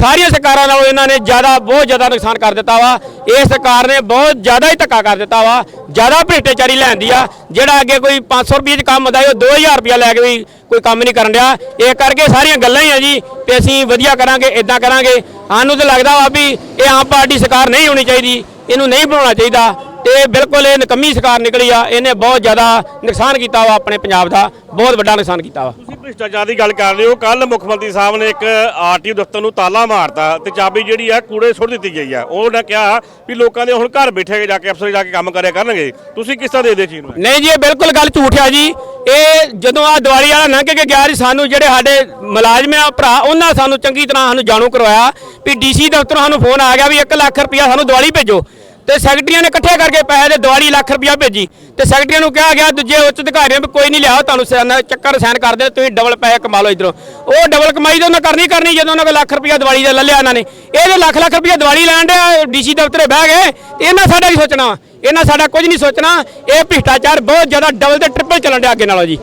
ਸਾਰੀਆਂ ਸਰਕਾਰਾਂ ਨਾਲੋਂ ਇਹਨਾਂ ਨੇ ਜ਼ਿਆਦਾ, ਬਹੁਤ ਜ਼ਿਆਦਾ ਨੁਕਸਾਨ ਕਰ ਦਿੱਤਾ ਵਾ। ਇਹ ਸਰਕਾਰ ਨੇ ਬਹੁਤ ਜ਼ਿਆਦਾ ਹੀ ਧੱਕਾ ਕਰ ਦਿੱਤਾ ਵਾ। ਜ਼ਿਆਦਾ ਭ੍ਰਿਸ਼ਟਾਚਾਰੀ ਲੈਂਦੀ ਆ। ਜਿਹੜਾ ਅੱਗੇ ਕੋਈ 500 ਰੁਪਏ 'ਚ ਕੰਮ ਹੁੰਦਾ ਸੀ, ਉਹ 2000 ਰੁਪਇਆ ਲੈ ਕੇ ਵੀ ਕੋਈ ਕੰਮ ਨਹੀਂ ਕਰਨ ਡਿਆ। ਇਹ ਕਰਕੇ ਸਾਰੀਆਂ ਗੱਲਾਂ ਹੀ ਆ ਜੀ, ਤੇ ਅਸੀਂ ਵਧੀਆ ਕਰਾਂਗੇ ਇਦਾਂ ਕਰਾਂਗੇ। ਸਾਨੂੰ ਤਾਂ ਲੱਗਦਾ ਵਾ ਵੀ ਇਹ ਆਮ ਪਾਰਟੀ ਸਰਕਾਰ ਨਹੀਂ ਹੋਣੀ ਚਾਹੀਦੀ। ਇਹਨੂੰ ਨਹੀਂ ਬਣਾਉਣਾ ਚਾਹੀਦਾ। ਤੇ ਬਿਲਕੁਲ ਇਹ ਨਕਮੀ ਸਰਕਾਰ ਨਿਕਲੀ ਆ ਇਹਨੇ ਬਹੁਤ ਜ਼ਿਆਦਾ ਨੁਕਸਾਨ ਕੀਤਾ ਵਾ ਆਪਣੇ ਪੰਜਾਬ ਦਾ ਬਹੁਤ ਵੱਡਾ ਨੁਕਸਾਨ ਕੀਤਾ ਵਾ। ਤੁਸੀਂ ਭ੍ਰਿਸ਼ਟਾਚਾਰ ਦੀ ਗੱਲ ਕਰ ਰਹੇ ਹੋ ਕੱਲ ਮੁੱਖ ਮੰਤਰੀ ਸਾਹਿਬ ਨੇ ਇੱਕ ਆਰਟੀਓ ਦਫ਼ਤਰ ਨੂੰ ਤਾਲਾ ਮਾਰਤਾ ਤੇ ਚਾਬੀ ਜਿਹੜੀ ਆ ਕੂੜੇ ਸੁੱਟ ਦਿੱਤੀ ਗਈ ਆ। ਉਹਨਾਂ ਕਿਹਾ ਵੀ ਲੋਕਾਂ ਦੇ ਹੁਣ ਘਰ ਬੈਠੇ ਜਾ ਕੇ ਅਫਸਰ ਜਾ ਕੇ ਕੰਮ ਕਰਿਆ ਕਰਨਗੇ। ਤੁਸੀਂ ਕਿਸ ਤਰ੍ਹਾਂ ਦੇਖਦੇ ਚੀਜ਼ ਨੂੰ? ਨਹੀਂ ਜੀ ਇਹ ਬਿਲਕੁਲ ਗੱਲ ਝੂਠ ਆ ਜੀ। ਇਹ ਜਦੋਂ ਆ ਦੀਵਾਲੀ ਵਾਲਾ ਲੰਘ ਕੇ ਗਿਆ ਸੀ ਸਾਨੂੰ ਜਿਹੜੇ ਸਾਡੇ ਮੁਲਾਜ਼ਮ ਆ ਭਰਾ ਉਹਨਾਂ ਸਾਨੂੰ ਚੰਗੀ ਤਰ੍ਹਾਂ ਸਾਨੂੰ ਜਾਣੂ ਕਰਵਾਇਆ ਵੀ ਡੀਸੀ ਦਫ਼ਤਰੋਂ ਸਾਨੂੰ ਫੋਨ ਆ ਗਿਆ ਵੀ 1 ਲੱਖ ਰੁਪਇਆ ਸਾਨੂੰ ਦੀਵਾਲੀ ਭੇਜੋ। ਤੇ ਸੈਕਟਰੀਆਂ ਨੇ ਇਕੱਠੇ ਕਰਕੇ ਪੈਸੇ ਦੇ ਦੀਵਾਲੀ ਲੱਖ ਰੁਪਇਆ ਭੇਜੀ। ਤੇ ਸੈਕਟਰੀਆਂ ਨੂੰ ਕਿਹਾ ਗਿਆ, ਦੂਜੇ ਉੱਚ ਅਧਿਕਾਰੀਆਂ ਵੀ ਕੋਈ ਨਹੀਂ ਲਿਆਓ ਤੁਹਾਨੂੰ ਸਾਈਨ- ਚੱਕਰ ਸਾਈਨ ਕਰ ਦੇ ਤੁਸੀਂ ਡਬਲ ਪੈਸੇ ਕਮਾ ਲਓ ਇਧਰੋਂ। ਉਹ ਡਬਲ ਕਮਾਈ ਤਾਂ ਉਹਨਾਂ ਕਰਨੀ ਕਰਨੀ, ਜਦੋਂ ਉਹਨਾਂ ਕੋਲ ਲੱਖ ਰੁਪਇਆ ਦੀਵਾਲੀ ਦਾ ਲੈ ਲਿਆ ਇਹਨਾਂ ਨੇ। ਇਹਦੇ ਲੱਖ ਲੱਖ ਰੁਪਇਆ ਦੀਵਾਲੀ ਲੈਣ ਦੇ ਡੀਸੀ ਦਫ਼ਤਰੇ ਬਹਿ ਗਏ, ਇਹਨਾਂ ਸਾਡਾ ਕੀ ਸੋਚਣਾ? ਵਾ ਇਹਨਾਂ ਸਾਡਾ ਕੁਝ ਨਹੀਂ ਸੋਚਣਾ। ਇਹ ਭ੍ਰਿਸ਼ਟਾਚਾਰ ਬਹੁਤ ਜ਼ਿਆਦਾ ਡਬਲ ਤੇ ਟ੍ਰਿਪਲ ਚੱਲਣ ਡਿਆ ਅੱਗੇ ਨਾਲੋਂ ਜੀ।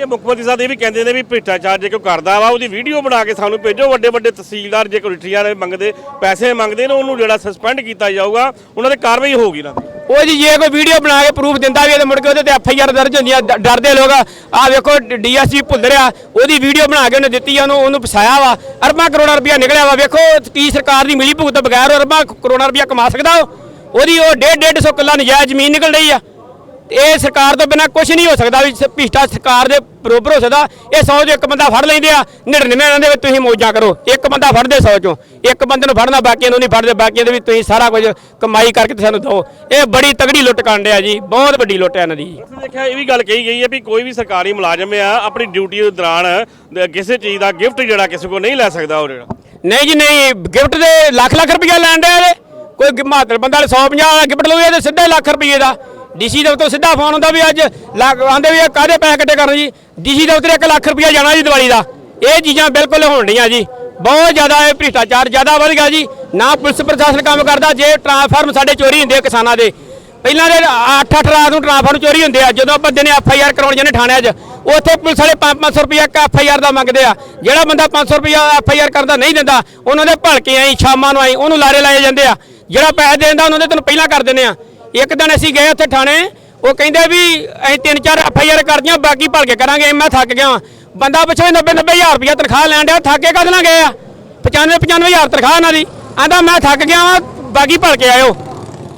ਗੱਲ ਮੁੱਖ ਮੰਤਰੀ ਸਾਹਿਬ ਇਹ ਵੀ ਕਹਿੰਦੇ ਨੇ ਵੀ ਭ੍ਰਿਸ਼ਟਾਚਾਰ ਜੇ ਕੋਈ ਕਰਦਾ ਵਾ, ਉਹਦੀ ਵੀਡੀਓ ਬਣਾ ਕੇ ਸਾਨੂੰ ਭੇਜੋ। ਵੱਡੇ ਵੱਡੇ ਤਹਿਸੀਲਦਾਰ ਜੇ ਕੋਈ ਰਿਟਰੀਆਂ ਮੰਗਦੇ, ਪੈਸੇ ਮੰਗਦੇ ਨੇ, ਉਹਨੂੰ ਜਿਹੜਾ ਸਸਪੈਂਡ ਕੀਤਾ ਜਾਊਗਾ, ਉਹਨਾਂ ਤੇ ਕਾਰਵਾਈ ਹੋਊਗੀ ਨਾ। ਉਹ ਜੀ, ਜੇ ਕੋਈ ਵੀਡੀਓ ਬਣਾ ਕੇ ਪ੍ਰੂਫ ਦਿੰਦਾ ਵੀ ਇਹ ਮੁੜ ਕੇ ਉਹਦੇ ਤੇ ਐਫ ਆਈ ਆਰ ਦਰਜ ਹੁੰਦੀ ਆ ਡਰਦੇ ਲੋਕ ਆ। ਵੇਖੋ ਡੀਐਸਪੀ ਰਿਹਾ ਉਹਦੀ ਵੀਡੀਓ ਬਣਾ ਕੇ ਉਹਨੇ ਦਿੱਤੀ ਆ, ਉਹਨੂੰ ਉਹਨੂੰ ਫਸਾਇਆ ਵਾ। ਅਰਬਾਂ ਕਰੋੜਾਂ ਰੁਪਇਆ ਨਿਕਲਿਆ ਵਾ। ਵੇਖੋ, ਕੀ ਸਰਕਾਰ ਦੀ ਮਿਲੀ ਭੁਗਤ ਬਗੈਰ ਉਹ ਅਰਬਾਂ ਕਰੋੜਾਂ ਰੁਪਇਆ ਕਮਾ ਸਕਦਾ ਉਹਦੀ ਉਹ 1.5 150 ਕਿੱਲਾ ਨਜਾਇਜ਼ ਜ਼ਮੀਨ ਨਿਕਲ ਰਹੀ ਆ। ਇਹ ਸਰਕਾਰ ਤੋਂ ਬਿਨਾ ਕੁਝ ਨਹੀਂ ਹੋ ਸਕਦਾ ਵੀ ਸ- ਭ੍ਰਿਸ਼ਟਾ ਸਰਕਾਰ ਦੇ ਬਰੋਬਰ ਹੋ ਸਕਦਾ। ਇਹ 100 ਚੋਂ ਇੱਕ ਬੰਦਾ ਫੜ ਲੈਂਦੇ ਆ 99 ਇਹਨਾਂ ਦੇ ਵਿੱਚ ਤੁਸੀਂ ਮੌਜਾਂ ਕਰੋ। ਇੱਕ ਬੰਦਾ ਫੜਦੇ 100 ਚੋਂ ਇੱਕ ਬੰਦੇ ਨੂੰ ਫੜਨਾ ਬਾਕੀਆਂ ਨੂੰ ਨਹੀਂ ਫੜਦੇ ਬਾਕੀਆਂ ਦੇ ਵੀ ਤੁਸੀਂ ਸਾਰਾ ਕੁਝ ਕਮਾਈ ਕਰਕੇ ਤੇ ਸਾਨੂੰ ਦਿਓ। ਇਹ ਬੜੀ ਤਗੜੀ ਲੁੱਟ ਕਾਂਡੇ ਆ ਜੀ ਬਹੁਤ ਵੱਡੀ ਲੁੱਟ ਹੈ ਇਹਨਾਂ ਦੀ ਤੁਸੀਂ ਦੇਖਿਆ ਇਹ ਵੀ ਗੱਲ ਕਹੀ ਗਈ ਹੈ ਵੀ ਕੋਈ ਵੀ ਸਰਕਾਰੀ ਮੁਲਾਜ਼ਮ ਆ ਆਪਣੀ ਡਿਊਟੀ ਦੇ ਦੌਰਾਨ ਦ- ਕਿਸੇ ਚੀਜ਼ ਦਾ ਗਿਫਟ ਜਿਹੜਾ ਕਿਸੇ ਕੋਲ ਨਹੀਂ ਲੈ ਸਕਦਾ ਉਹ ਜਿਹੜਾ। ਨਹੀਂ ਜੀ ਨਹੀਂ ਗਿਫਟ ਦੇ ਲੱਖ ਲੱਖ ਰੁਪਇਆ ਲੈਣ ਡਿਆ ਇਹਦੇ। ਕੋਈ ਮਾਤਰ ਬੰਦਾ 150 ਵਾਲਾ ਗਿਫਟ ਲਊਗਾ ਤੇ ਸਿੱਧਾ ਲੱਖ ਰੁਪਏ ਦਾ। ਡੀਸੀ ਦਫ਼ਤਰ ਸਿੱਧਾ ਫੋਨ ਹੁੰਦਾ ਵੀ ਅੱਜ ਲੱਖ ਆਂਦੇ ਵੀ ਇਹ ਕਾਹਦੇ ਪੈਸੇ ਇਕੱਠੇ ਕਰਨ ਜੀ? ਡੀਸੀ ਦਫ਼ਤਰ 1 ਲੱਖ ਰੁਪਇਆ ਜਾਣਾ ਜੀ ਦੀਵਾਲੀ ਦਾ। ਇਹ ਚੀਜ਼ਾਂ ਬਿਲਕੁਲ ਹੋਣ ਡੀਆਂ ਜੀ। ਬਹੁਤ ਜ਼ਿਆਦਾ ਇਹ ਭ੍ਰਿਸ਼ਟਾਚਾਰ ਜ਼ਿਆਦਾ ਵੱਧ ਗਿਆ ਜੀ। ਨਾ ਪੁਲਿਸ ਪ੍ਰਸ਼ਾਸਨ ਕੰਮ ਕਰਦਾ, ਜੇ ਟ੍ਰਾਂਸਫਾਰਮ ਸਾਡੇ ਚੋਰੀ ਹੁੰਦੇ ਆ ਕਿਸਾਨਾਂ ਦੇ। ਪਹਿਲਾਂ ਦੇ 8-8 ਰਾਤ ਨੂੰ ਟ੍ਰਾਂਸਫਾਰਮ ਚੋਰੀ ਹੁੰਦੇ ਆ। ਜਦੋਂ ਬੰਦੇ ਨੇ ਐਫ ਆਈ ਆਰ ਕਰਾਉਣ ਜਾਂਦੇ ਥਾਣਿਆਂ 'ਚ ਉੱਥੇ ਪੁਲਿਸ ਵਾਲੇ 5-500 ਰੁਪਇਆ ਇੱਕ ਐਫ ਆਈ ਆਰ ਦਾ ਮੰਗਦੇ ਆ। ਜਿਹੜਾ ਬੰਦਾ 500 ਰੁਪਇਆ ਐਫ ਆਈ ਆਰ ਕਰਦਾ ਨਹੀਂ ਦਿੰਦਾ, ਉਹਨਾਂ ਦੇ ਭਲਕੇ ਆਈ, ਸ਼ਾਮਾਂ ਨੂੰ ਆਈ, ਉਹਨੂੰ ਲਾਰੇ ਲਾਏ ਜਾਂਦੇ ਆ। ਜਿਹੜਾ ਪੈਸੇ ਦੇਂਦਾ, ਉਹਨਾਂ ਦੇ ਤੈਨੂੰ ਪਹਿਲਾਂ ਕਰ ਦਿੰਦੇ ਆ। ਇੱਕ ਦਿਨ ਅਸੀਂ ਗਏ ਉੱਥੇ ਥਾਣੇ, ਉਹ ਕਹਿੰਦੇ ਵੀ ਅਸੀਂ ਤਿੰਨ ਚਾਰ ਐਫ ਆਈ ਆਰ ਕਰਦੀਆਂ ਬਾਕੀ ਭਲ ਕੇ ਕਰਾਂਗੇ, ਮੈਂ ਥੱਕ ਗਿਆ। ਵਾਂ। ਬੰਦਾ ਪਿੱਛੋਂ 90 90000 ਰੁਪਇਆ ਤਨਖਾਹ ਲੈਣ ਡਿਆ, ਥੱਕੇ ਕਦ ਨਾਲ ਗਏ ਆ? 95 95000 ਤਨਖਾਹ ਇਹਨਾਂ ਦੀ। ਆਂਦਾ ਮੈਂ ਥੱਕ ਗਿਆ ਵਾਂ, ਬਾਕੀ ਭਲਕੇ ਆਇਓ।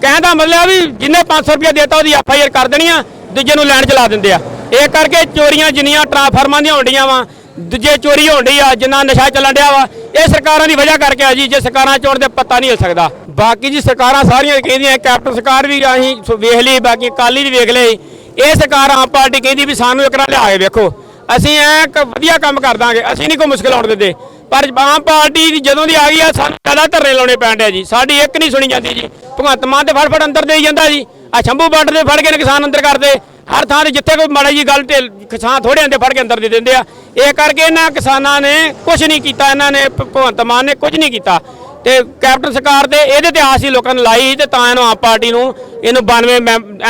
ਕਹਿੰਦਾ ਮਤਲਬ ਵੀ ਜਿੰਨੇ 500 ਰੁਪਇਆ ਦੇਤਾ ਉਹਦੀ ਐਫ ਆਈ ਆਰ ਕਰ ਦੇਣੀ ਆ, ਦੂਜੇ ਨੂੰ ਲੈਣ ਚਲਾ ਦਿੰਦੇ ਆ। ਇਹ ਕਰਕੇ ਚੋਰੀਆਂ ਜਿੰਨੀਆਂ ਟਰਾਂਸਫਾਰਮਾਂ ਦੀਆਂ ਹੁੰਦੀਆਂ ਵਾ ਦੂਜੇ ਚੋਰੀ ਹੋਣ ਡਈ ਆ, ਜਿੰਨਾ ਨਸ਼ਾ ਚੱਲਣ ਡਿਆ ਵਾ, ਇਹ ਸਰਕਾਰਾਂ ਦੀ ਵਜ੍ਹਾ ਕਰਕੇ ਆ ਜੀ, ਜੇ ਸਰਕਾਰਾਂ ਚੋਣ ਦੇ ਪਤਾ ਨਹੀਂ ਹੋ ਸਕਦਾ। ਬਾਕੀ ਜੀ ਸਰਕਾਰਾਂ ਸਾਰੀਆਂ ਕਹਿੰਦੀਆਂ, ਕੈਪਟਨ ਸਰਕਾਰ ਵੀ ਅਸੀਂ ਵੇਖ ਲਈ, ਬਾਕੀ ਕਾਲੀ ਵੀ ਵੇਖ ਲਈ। ਇਹ ਸਰਕਾਰ ਆਮ ਪਾਰਟੀ ਕਹਿੰਦੀ ਵੀ ਸਾਨੂੰ ਇੱਕ ਨਾ ਲਿਆ ਕੇ ਵੇਖੋ। ਅਸੀਂ ਐ ਵਧੀਆ ਕੰਮ ਕਰ ਦਾਂਗੇ, ਅਸੀਂ ਨਹੀਂ ਕੋਈ ਮੁਸ਼ਕਲ ਆਉਣ ਦਿੰਦੇ। ਪਰ ਆਮ ਪਾਰਟੀ ਦੀ ਜਦੋਂ ਦੀ ਆ ਗਈ ਆ, ਸਾਨੂੰ ਜ਼ਿਆਦਾ ਧਰਨੇ ਲਾਉਣੇ ਪੈਣ ਡਿਆ ਜੀ। ਸਾਡੀ ਇੱਕ ਨਹੀਂ ਸੁਣੀ ਜਾਂਦੀ ਜੀ। ਭਗਵੰਤ ਮਾਨ ਤੇ ਫੜ ਫੜ ਅੰਦਰ ਦੇਈ ਜਾਂਦਾ ਜੀ। ਆ ਸ਼ੰਭੂ ਬਾਰਡਰ ਦੇ ਫੜ ਕੇ ਨੇ ਕਿਸਾਨ ਅੰਦਰ ਕਰਦੇ। ਹਰ ਥਾਂ ਤੇ ਜਿੱਥੇ ਕੋਈ ਮਾੜੀ ਜੀ ਗੱਲ ਢਿੱਲ ਕਿਸਾਨ ਥੋੜੇ ਅੰਦੇ ਫੜ ਕੇ ਅੰਦਰ ਦੇ ਦਿੰਦੇ ਆ। ਇਹ ਕਰਕੇ ਇਹਨਾਂ ਕਿਸਾਨਾਂ ਨੇ ਕੁਝ ਨਹੀਂ ਕੀਤਾ, ਇਹਨਾਂ ਨੇ ਭਗਵੰਤ ਮਾਨ ਨੇ ਕੁਝ ਨਹੀਂ ਕੀਤਾ। ਤੇ ਕੈਪਟਨ ਸਰਕਾਰ ਦੇ ਇਹਦੇ 'ਤੇ ਆਸ ਹੀ ਲੋਕਾਂ ਨੇ ਲਾਈ ਤੇ ਤਾਂ ਇਹਨੂੰ ਆਮ ਪਾਰਟੀ ਨੂੰ ਇਹਨੂੰ 92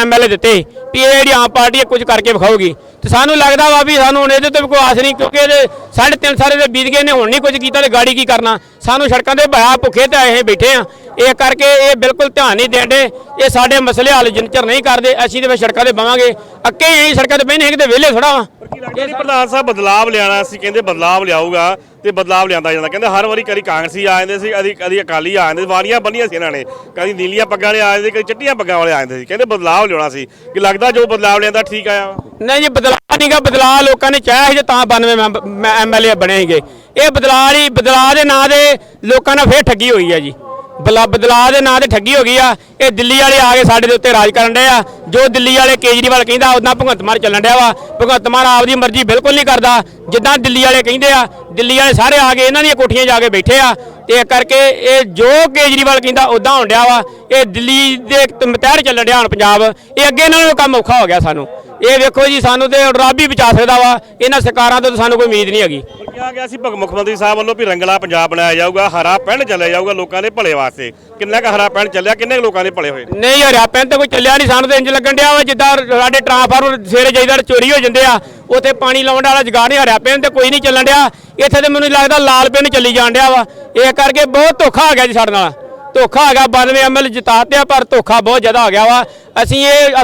ਐਮਐਲਏ ਦਿੱਤੇ ਵੀ ਇਹ ਜਿਹੜੀ ਆਮ ਪਾਰਟੀ ਹੈ ਕੁਝ ਕਰਕੇ ਵਿਖਾਊਗੀ। ਤੇ ਸਾਨੂੰ ਲੱਗਦਾ ਵਾ ਵੀ ਸਾਨੂੰ ਹੁਣ ਇਹਦੇ ਤੋਂ ਵੀ ਕੋਈ ਆਸ ਨਹੀਂ ਕਿਉਂਕਿ ਇਹਦੇ ਸਾਢੇ ਤਿੰਨ ਸਾਲੇ ਦੇ ਬੀਤ ਗਏ ਨੇ, ਹੁਣ ਨਹੀਂ ਕੁਝ ਕੀਤਾ ਤੇ ਗਾੜੀ ਕੀ ਕਰਨਾ। ਸਾਨੂੰ ਸੜਕਾਂ ਤੇ ਭਇਆ ਭੁੱਖੇ ਤੇ ਆਏ ਬੈਠੇ ਆ। ਇਹ ਕਰਕੇ ਇਹ ਬਿਲਕੁਲ ਧਿਆਨ ਨਹੀਂ ਦੇਂਦੇ ਇਹ ਸਾਡੇ ਮਸਲੇ ਹੱਲ ਜਿੰਨ ਚਿਰ ਨਹੀਂ ਕਰਦੇ ਅਸੀਂ ਤੇ ਸੜਕਾਂ ਤੇ ਬਵਾਂਗੇ। ਅੱਕੇ ਹੀ ਸੜਕਾਂ ਤੇ ਬਹਿਨੇ ਕਿਤੇ ਵਿਹਲੇ ਥੋੜਾ ਵਾ। ਸੀ ਪ੍ਰਧਾਨ ਸਾਹਿਬ ਬਦਲਾਵ ਲਿਆਣਾ ਸੀ ਕਹਿੰਦੇ ਬਦਲਾਵ ਲਿਆਊਗਾ ਤੇ ਬਦਲਾਵ ਲਿਆਂਦਾ ਜਾਂਦਾ। ਕਹਿੰਦੇ ਹਰ ਵਾਰੀ ਕਦੀ ਕਾਂਗਰਸੀ ਆ ਜਾਂਦੇ ਸੀ ਕਦੀ ਕਦੀ ਅਕਾਲੀ ਆ ਜਾਂਦੇ ਵਾਰੀਆਂ ਬੰਨੀਆਂ ਸੀ ਇਹਨਾਂ ਨੇ। ਕਦੀ ਨੀਲੀਆਂ ਪੱਗਾਂ ਵਾਲੇ ਆ ਜਾਂਦੇ ਕਦੀ ਚਿੱਟੀਆਂ ਪੱਗਾਂ ਵਾਲੇ ਆ ਜਾਂਦੇ ਸੀ। ਕਹਿੰਦੇ ਬਦਲਾਵ ਲਿਆਉਣਾ ਸੀ। ਕਿ ਲੱਗਦਾ ਜੋ ਬਦਲਾਵ ਲਿਆਂਦਾ ਠੀਕ ਆਇਆ ਵਾ? ਨਹੀਂ ਜੀ ਬਦਲਾਅ ਨਹੀਂਗਾ ਬਦਲਾਅ ਲੋਕਾਂ ਨੇ ਚਾਹਿਆ ਸੀ ਤੇ ਤਾਂ 92 ਐਮਐਲਏ ਬਣੇ ਸੀਗੇ। ਇਹ ਬਦਲਾਅ ਨਹੀਂ ਬਦਲਾਅ ਦੇ ਨਾਂ ਦੇ ਲੋਕਾਂ ਨਾਲ ਫੇਰ ਠੱਗੀ ਹੋਈ ਹੈ ਜੀ। ਬਲਾ ਬਦਲਾਅ ਦੇ ਨਾਂ ਤੇ ਠੱਗੀ ਹੋ ਗਈ ਆ, ਇਹ ਦਿੱਲੀ ਵਾਲੇ ਆ ਕੇ ਸਾਡੇ ਦੇ ਉੱਤੇ ਰਾਜ ਕਰਨ ਡਏ ਆ। ਜੋ ਦਿੱਲੀ ਵਾਲੇ ਕੇਜਰੀਵਾਲ ਕਹਿੰਦਾ ਉਦਾਂ ਭਗਵੰਤ ਮਾਨ ਚੱਲਣ ਡਿਆ ਵਾ। ਭਗਵੰਤ ਮਾਨ ਆਪਦੀ ਮਰਜ਼ੀ ਬਿਲਕੁਲ ਨਹੀਂ ਕਰਦਾ। ਜਿੱਦਾਂ ਦਿੱਲੀ ਵਾਲੇ ਕਹਿੰਦੇ ਆ, ਦਿੱਲੀ ਵਾਲੇ ਸਾਰੇ ਆ ਕੇ ਇਹਨਾਂ ਦੀਆਂ ਕੋਠੀਆਂ ਜਾ ਕੇ ਬੈਠੇ ਆ। ਤੇ ਇਹ ਕਰਕੇ ਇਹ ਜੋ ਕੇਜਰੀਵਾਲ ਕਹਿੰਦਾ ਉਦਾਂ ਹੋਣ ਡਿਆ ਵਾ। ਇਹ ਦਿੱਲੀ ਦੇ ਤਹਿਰ ਚੱਲਣ ਡਿਆ ਹੁਣ ਪੰਜਾਬ। ਇਹ ਅੱਗੇ ਨਾਲੋਂ ਕੰਮ ਔਖਾ ਹੋ ਗਿਆ ਸਾਨੂੰ। ਇਹ ਵੇਖੋ ਜੀ ਸਾਨੂੰ ਤੇ ਰੱਬ ਹੀ ਬਚਾ ਸਕਦਾ ਵਾ। ਇਹਨਾਂ ਸਰਕਾਰਾਂ ਤੋਂ ਸਾਨੂੰ ਕੋਈ ਉਮੀਦ ਨਹੀਂ ਹੈਗੀ। ਕਿਹਾ ਗਿਆ ਸੀ ਮੁੱਖ ਮੰਤਰੀ ਸਾਹਿਬ ਵੱਲੋਂ ਵੀ ਰੰਗਲਾ ਪੰਜਾਬ ਬਣਾਇਆ ਜਾਊਗਾ ਹਰਾ ਪੈਣ ਚੱਲਿਆ ਜਾਊਗਾ ਲੋਕਾਂ ਦੇ ਭਲੇ ਵਾਸਤੇ। ਕਿੰਨਾ ਕੁ ਹਰਾ ਪੈਣ ਚੱਲਿਆ ਕਿੰਨੇ ਲੋਕਾਂ ਦੇ ਭਲੇ ਹੋਏ ਨਹੀਂ ਹਰਿਆ ਪੈਨ ਤੇ ਕੋਈ ਚੱਲਿਆ ਨਹੀਂ ਸਾਨੂੰ ਤੇ ਇੰਜ ਲੱਗਣ ਡਿਆ ਵਾ ਜਿੱਦਾਂ ਸਾਡੇ ਟਰਾਂਸਫਾਰਮਰ ਸਵੇਰੇ ਜਾਈਦਾ ਚੋਰੀ ਹੋ ਜਾਂਦੇ ਆ। ਉੱਥੇ ਪਾਣੀ ਲਾਉਣ ਵਾਲਾ ਜਗਾੜ ਨਹੀਂ ਹਰਿਆ ਪੈਨ ਤੇ ਕੋਈ ਨਹੀਂ ਚੱਲਣ ਡਿਆ। ਇੱਥੇ ਤੇ ਮੈਨੂੰ ਲੱਗਦਾ ਲਾਲ ਪੈਨ ਚੱਲੀ ਜਾਣ ਡਿਆ ਵਾ। ਇਹ ਕਰਕੇ ਬਹੁਤ ਧੋਖਾ ਆ ਗਿਆ ਜੀ ਸਾਡੇ ਨਾਲ। ਧੋਖਾ ਆ ਗਿਆ 92 ਐਮਐਲ ਜਿਤਾਤੇ ਆ, ਪਰ ਧੋਖਾ ਬਹੁਤ ਜ਼ਿਆਦਾ ਹੋ ਗਿਆ ਵਾ। ਅਸੀਂ ਇਹ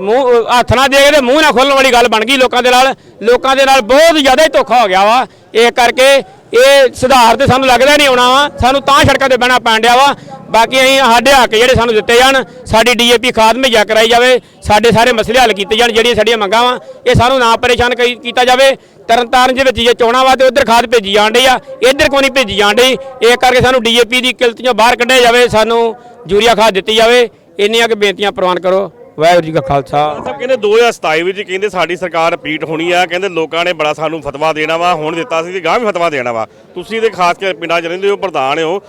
ਮੂੰਹ, ਹੱਥ ਨਾ ਦੇ ਕੇ ਤੇ ਮੂੰਹ ਨਾ ਖੋਲਣ ਵਾਲੀ ਗੱਲ ਬਣ ਗਈ ਲੋਕਾਂ ਦੇ ਨਾਲ। ਲੋਕਾਂ ਦੇ ਨਾਲ ਬਹੁਤ ਜ਼ਿਆਦਾ ਹੀ ਧੋਖਾ ਹੋ ਗਿਆ ਵਾ। ਇਹ ਕਰਕੇ ਇਹ ਸੁਧਾਰ ਤੇ ਸਾਨੂੰ ਲੱਗਦਾ ਨਹੀਂ ਆਉਣਾ ਵਾ। ਸਾਨੂੰ ਤਾਂ ਸੜਕਾਂ ਤੇ ਬਹਿਣਾ ਪੈਣ ਡਿਆ ਵਾ। ਬਾਕੀ ਅਸੀਂ ਸਾਡੇ ਹੱਕ ਜਿਹੜੇ ਸਾਨੂੰ ਦਿੱਤੇ ਜਾਣ, ਸਾਡੀ ਡੀਏਪੀ ਖਾਦ ਮੁਹੱਈਆ ਕਰਾਈ ਜਾਵੇ, ਸਾਡੇ ਸਾਰੇ ਮਸਲੇ ਹੱਲ ਕੀਤੇ ਜਾਣ, ਜਿਹੜੀਆਂ ਸਾਡੀਆਂ ਮੰਗਾਂ ਵਾ, ਇਹ ਸਾਨੂੰ ਨਾ ਪਰੇਸ਼ਾਨ ਕਈ- ਕੀਤਾ ਜਾਵੇ। ਤਰਨਤਾਰਨ ਦੇ ਵਿੱਚ ਜੇ ਚੋਣਾਂ ਵਾ ਤੇ ਉਧਰ ਖਾਦ ਭੇਜੀ ਜਾਣ ਡਈ ਆ, ਇੱਧਰ ਕੋਈ ਨਹੀਂ ਭੇਜੀ ਜਾਣ ਡਈ? ਇਹ ਕਰਕੇ ਸਾਨੂੰ ਡੀਏਪੀ ਦੀ ਕਿਲਤ ਚੋਂ ਬਾਹਰ ਕੱਢਿਆ ਜਾਵੇ, ਸਾਨੂੰ ਯੂਰੀਆ ਖਾਦ ਦਿੱਤੀ ਜਾਵੇ। ਇੰਨੀਆਂ ਕਿ ਬੇਨਤੀਆਂ ਪ੍ਰਵਾਨ ਕਰੋ। ਵਾਹਿਗੁਰੂ ਜੀ ਕਾ ਖਾਲਸਾ। ਸਾਹਿਬ ਕਹਿੰਦੇ 2027 ਵਿੱਚ ਕਹਿੰਦੇ ਸਾਡੀ ਸਰਕਾਰ ਰਿਪੀਟ ਹੋਣੀ ਆ ਕਹਿੰਦੇ ਲੋਕਾਂ ਨੇ ਬੜਾ ਸਾਨੂੰ ਫਤਵਾ ਦੇਣਾ ਵਾ ਹੁਣ ਦਿੱਤਾ ਸੀ ਤੇ ਗਾਂ ਵੀ ਫਤਵਾ ਦੇਣਾ ਵਾ। ਤੁਸੀਂ ਇਹਦੇ ਖਾਸ ਕੇ ਪਿੰਡਾਂ 'ਚ ਰਹਿੰਦੇ ਹੋ ਪ੍ਰਧਾਨ ਹੋ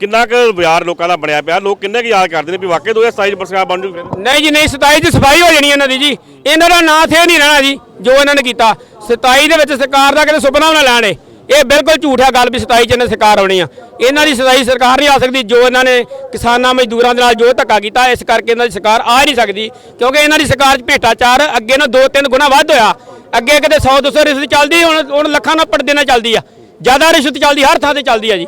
ਕਿੰਨਾ ਕੁ ਵਿਆਰ ਲੋਕਾਂ ਦਾ ਬਣਿਆ ਪਿਆ ਲੋਕ ਕਿੰਨੇ ਕੁ ਯਾਦ ਕਰਦੇ ਨੇ ਵੀ ਵਾਕਈ 2027 ਚ ਸਰਕਾਰ ਬਣ ਜੂ ਫਿਰ? ਨਹੀਂ ਜੀ ਨਹੀਂ 27 ਚ ਸਫ਼ਾਈ ਹੋ ਜਾਣੀ ਇਹਨਾਂ ਦੀ ਜੀ। ਇਹਨਾਂ ਦਾ ਨਾਂ ਥੇ ਨਹੀਂ ਰਹਿਣਾ ਜੀ ਜੋ ਇਹਨਾਂ ਨੇ ਕੀਤਾ। 27 ਦੇ ਵਿੱਚ ਸਰਕਾਰ ਦਾ ਕਿਤੇ ਸੁਪਨਾ ਵੀ ਨਾ ਲੈਣੇ ਇਹ ਬਿਲਕੁਲ ਝੂਠ ਹੈ ਗੱਲ ਵੀ 27 ਚ ਸਰਕਾਰ ਆਉਣੀ ਆ। ਇਹਨਾਂ ਦੀ 27 ਸਰਕਾਰ ਨਹੀਂ ਆ ਸਕਦੀ, ਜੋ ਇਹਨਾਂ ਨੇ ਕਿਸਾਨਾਂ, ਮਜ਼ਦੂਰਾਂ ਦੇ ਨਾਲ ਜੋ ਧੱਕਾ ਕੀਤਾ, ਇਸ ਕਰਕੇ ਇਹਨਾਂ ਦੀ ਸਰਕਾਰ ਆ ਨਹੀਂ ਸਕਦੀ, ਕਿਉਂਕਿ ਇਹਨਾਂ ਦੀ ਸਰਕਾਰ 'ਚ ਭੇਟਾਚਾਰ ਅੱਗੇ ਨਾ ਦੋ ਤਿੰਨ ਗੁਣਾ ਵੱਧ ਹੋਇਆ। ਅੱਗੇ ਕਿਤੇ 100 200 ਰਿਸ਼ਵਤ ਚੱਲਦੀ, ਹੁਣ ਹੁਣ ਲੱਖਾਂ ਨਾਲ ਪੜਦੇ ਨਾਲ ਚੱਲਦੀ ਆ। ਜ਼ਿਆਦਾ ਰਿਸ਼ਵਤ ਚੱਲਦੀ, ਹਰ ਥਾਂ ਤੇ ਚੱਲਦੀ ਆ ਜੀ।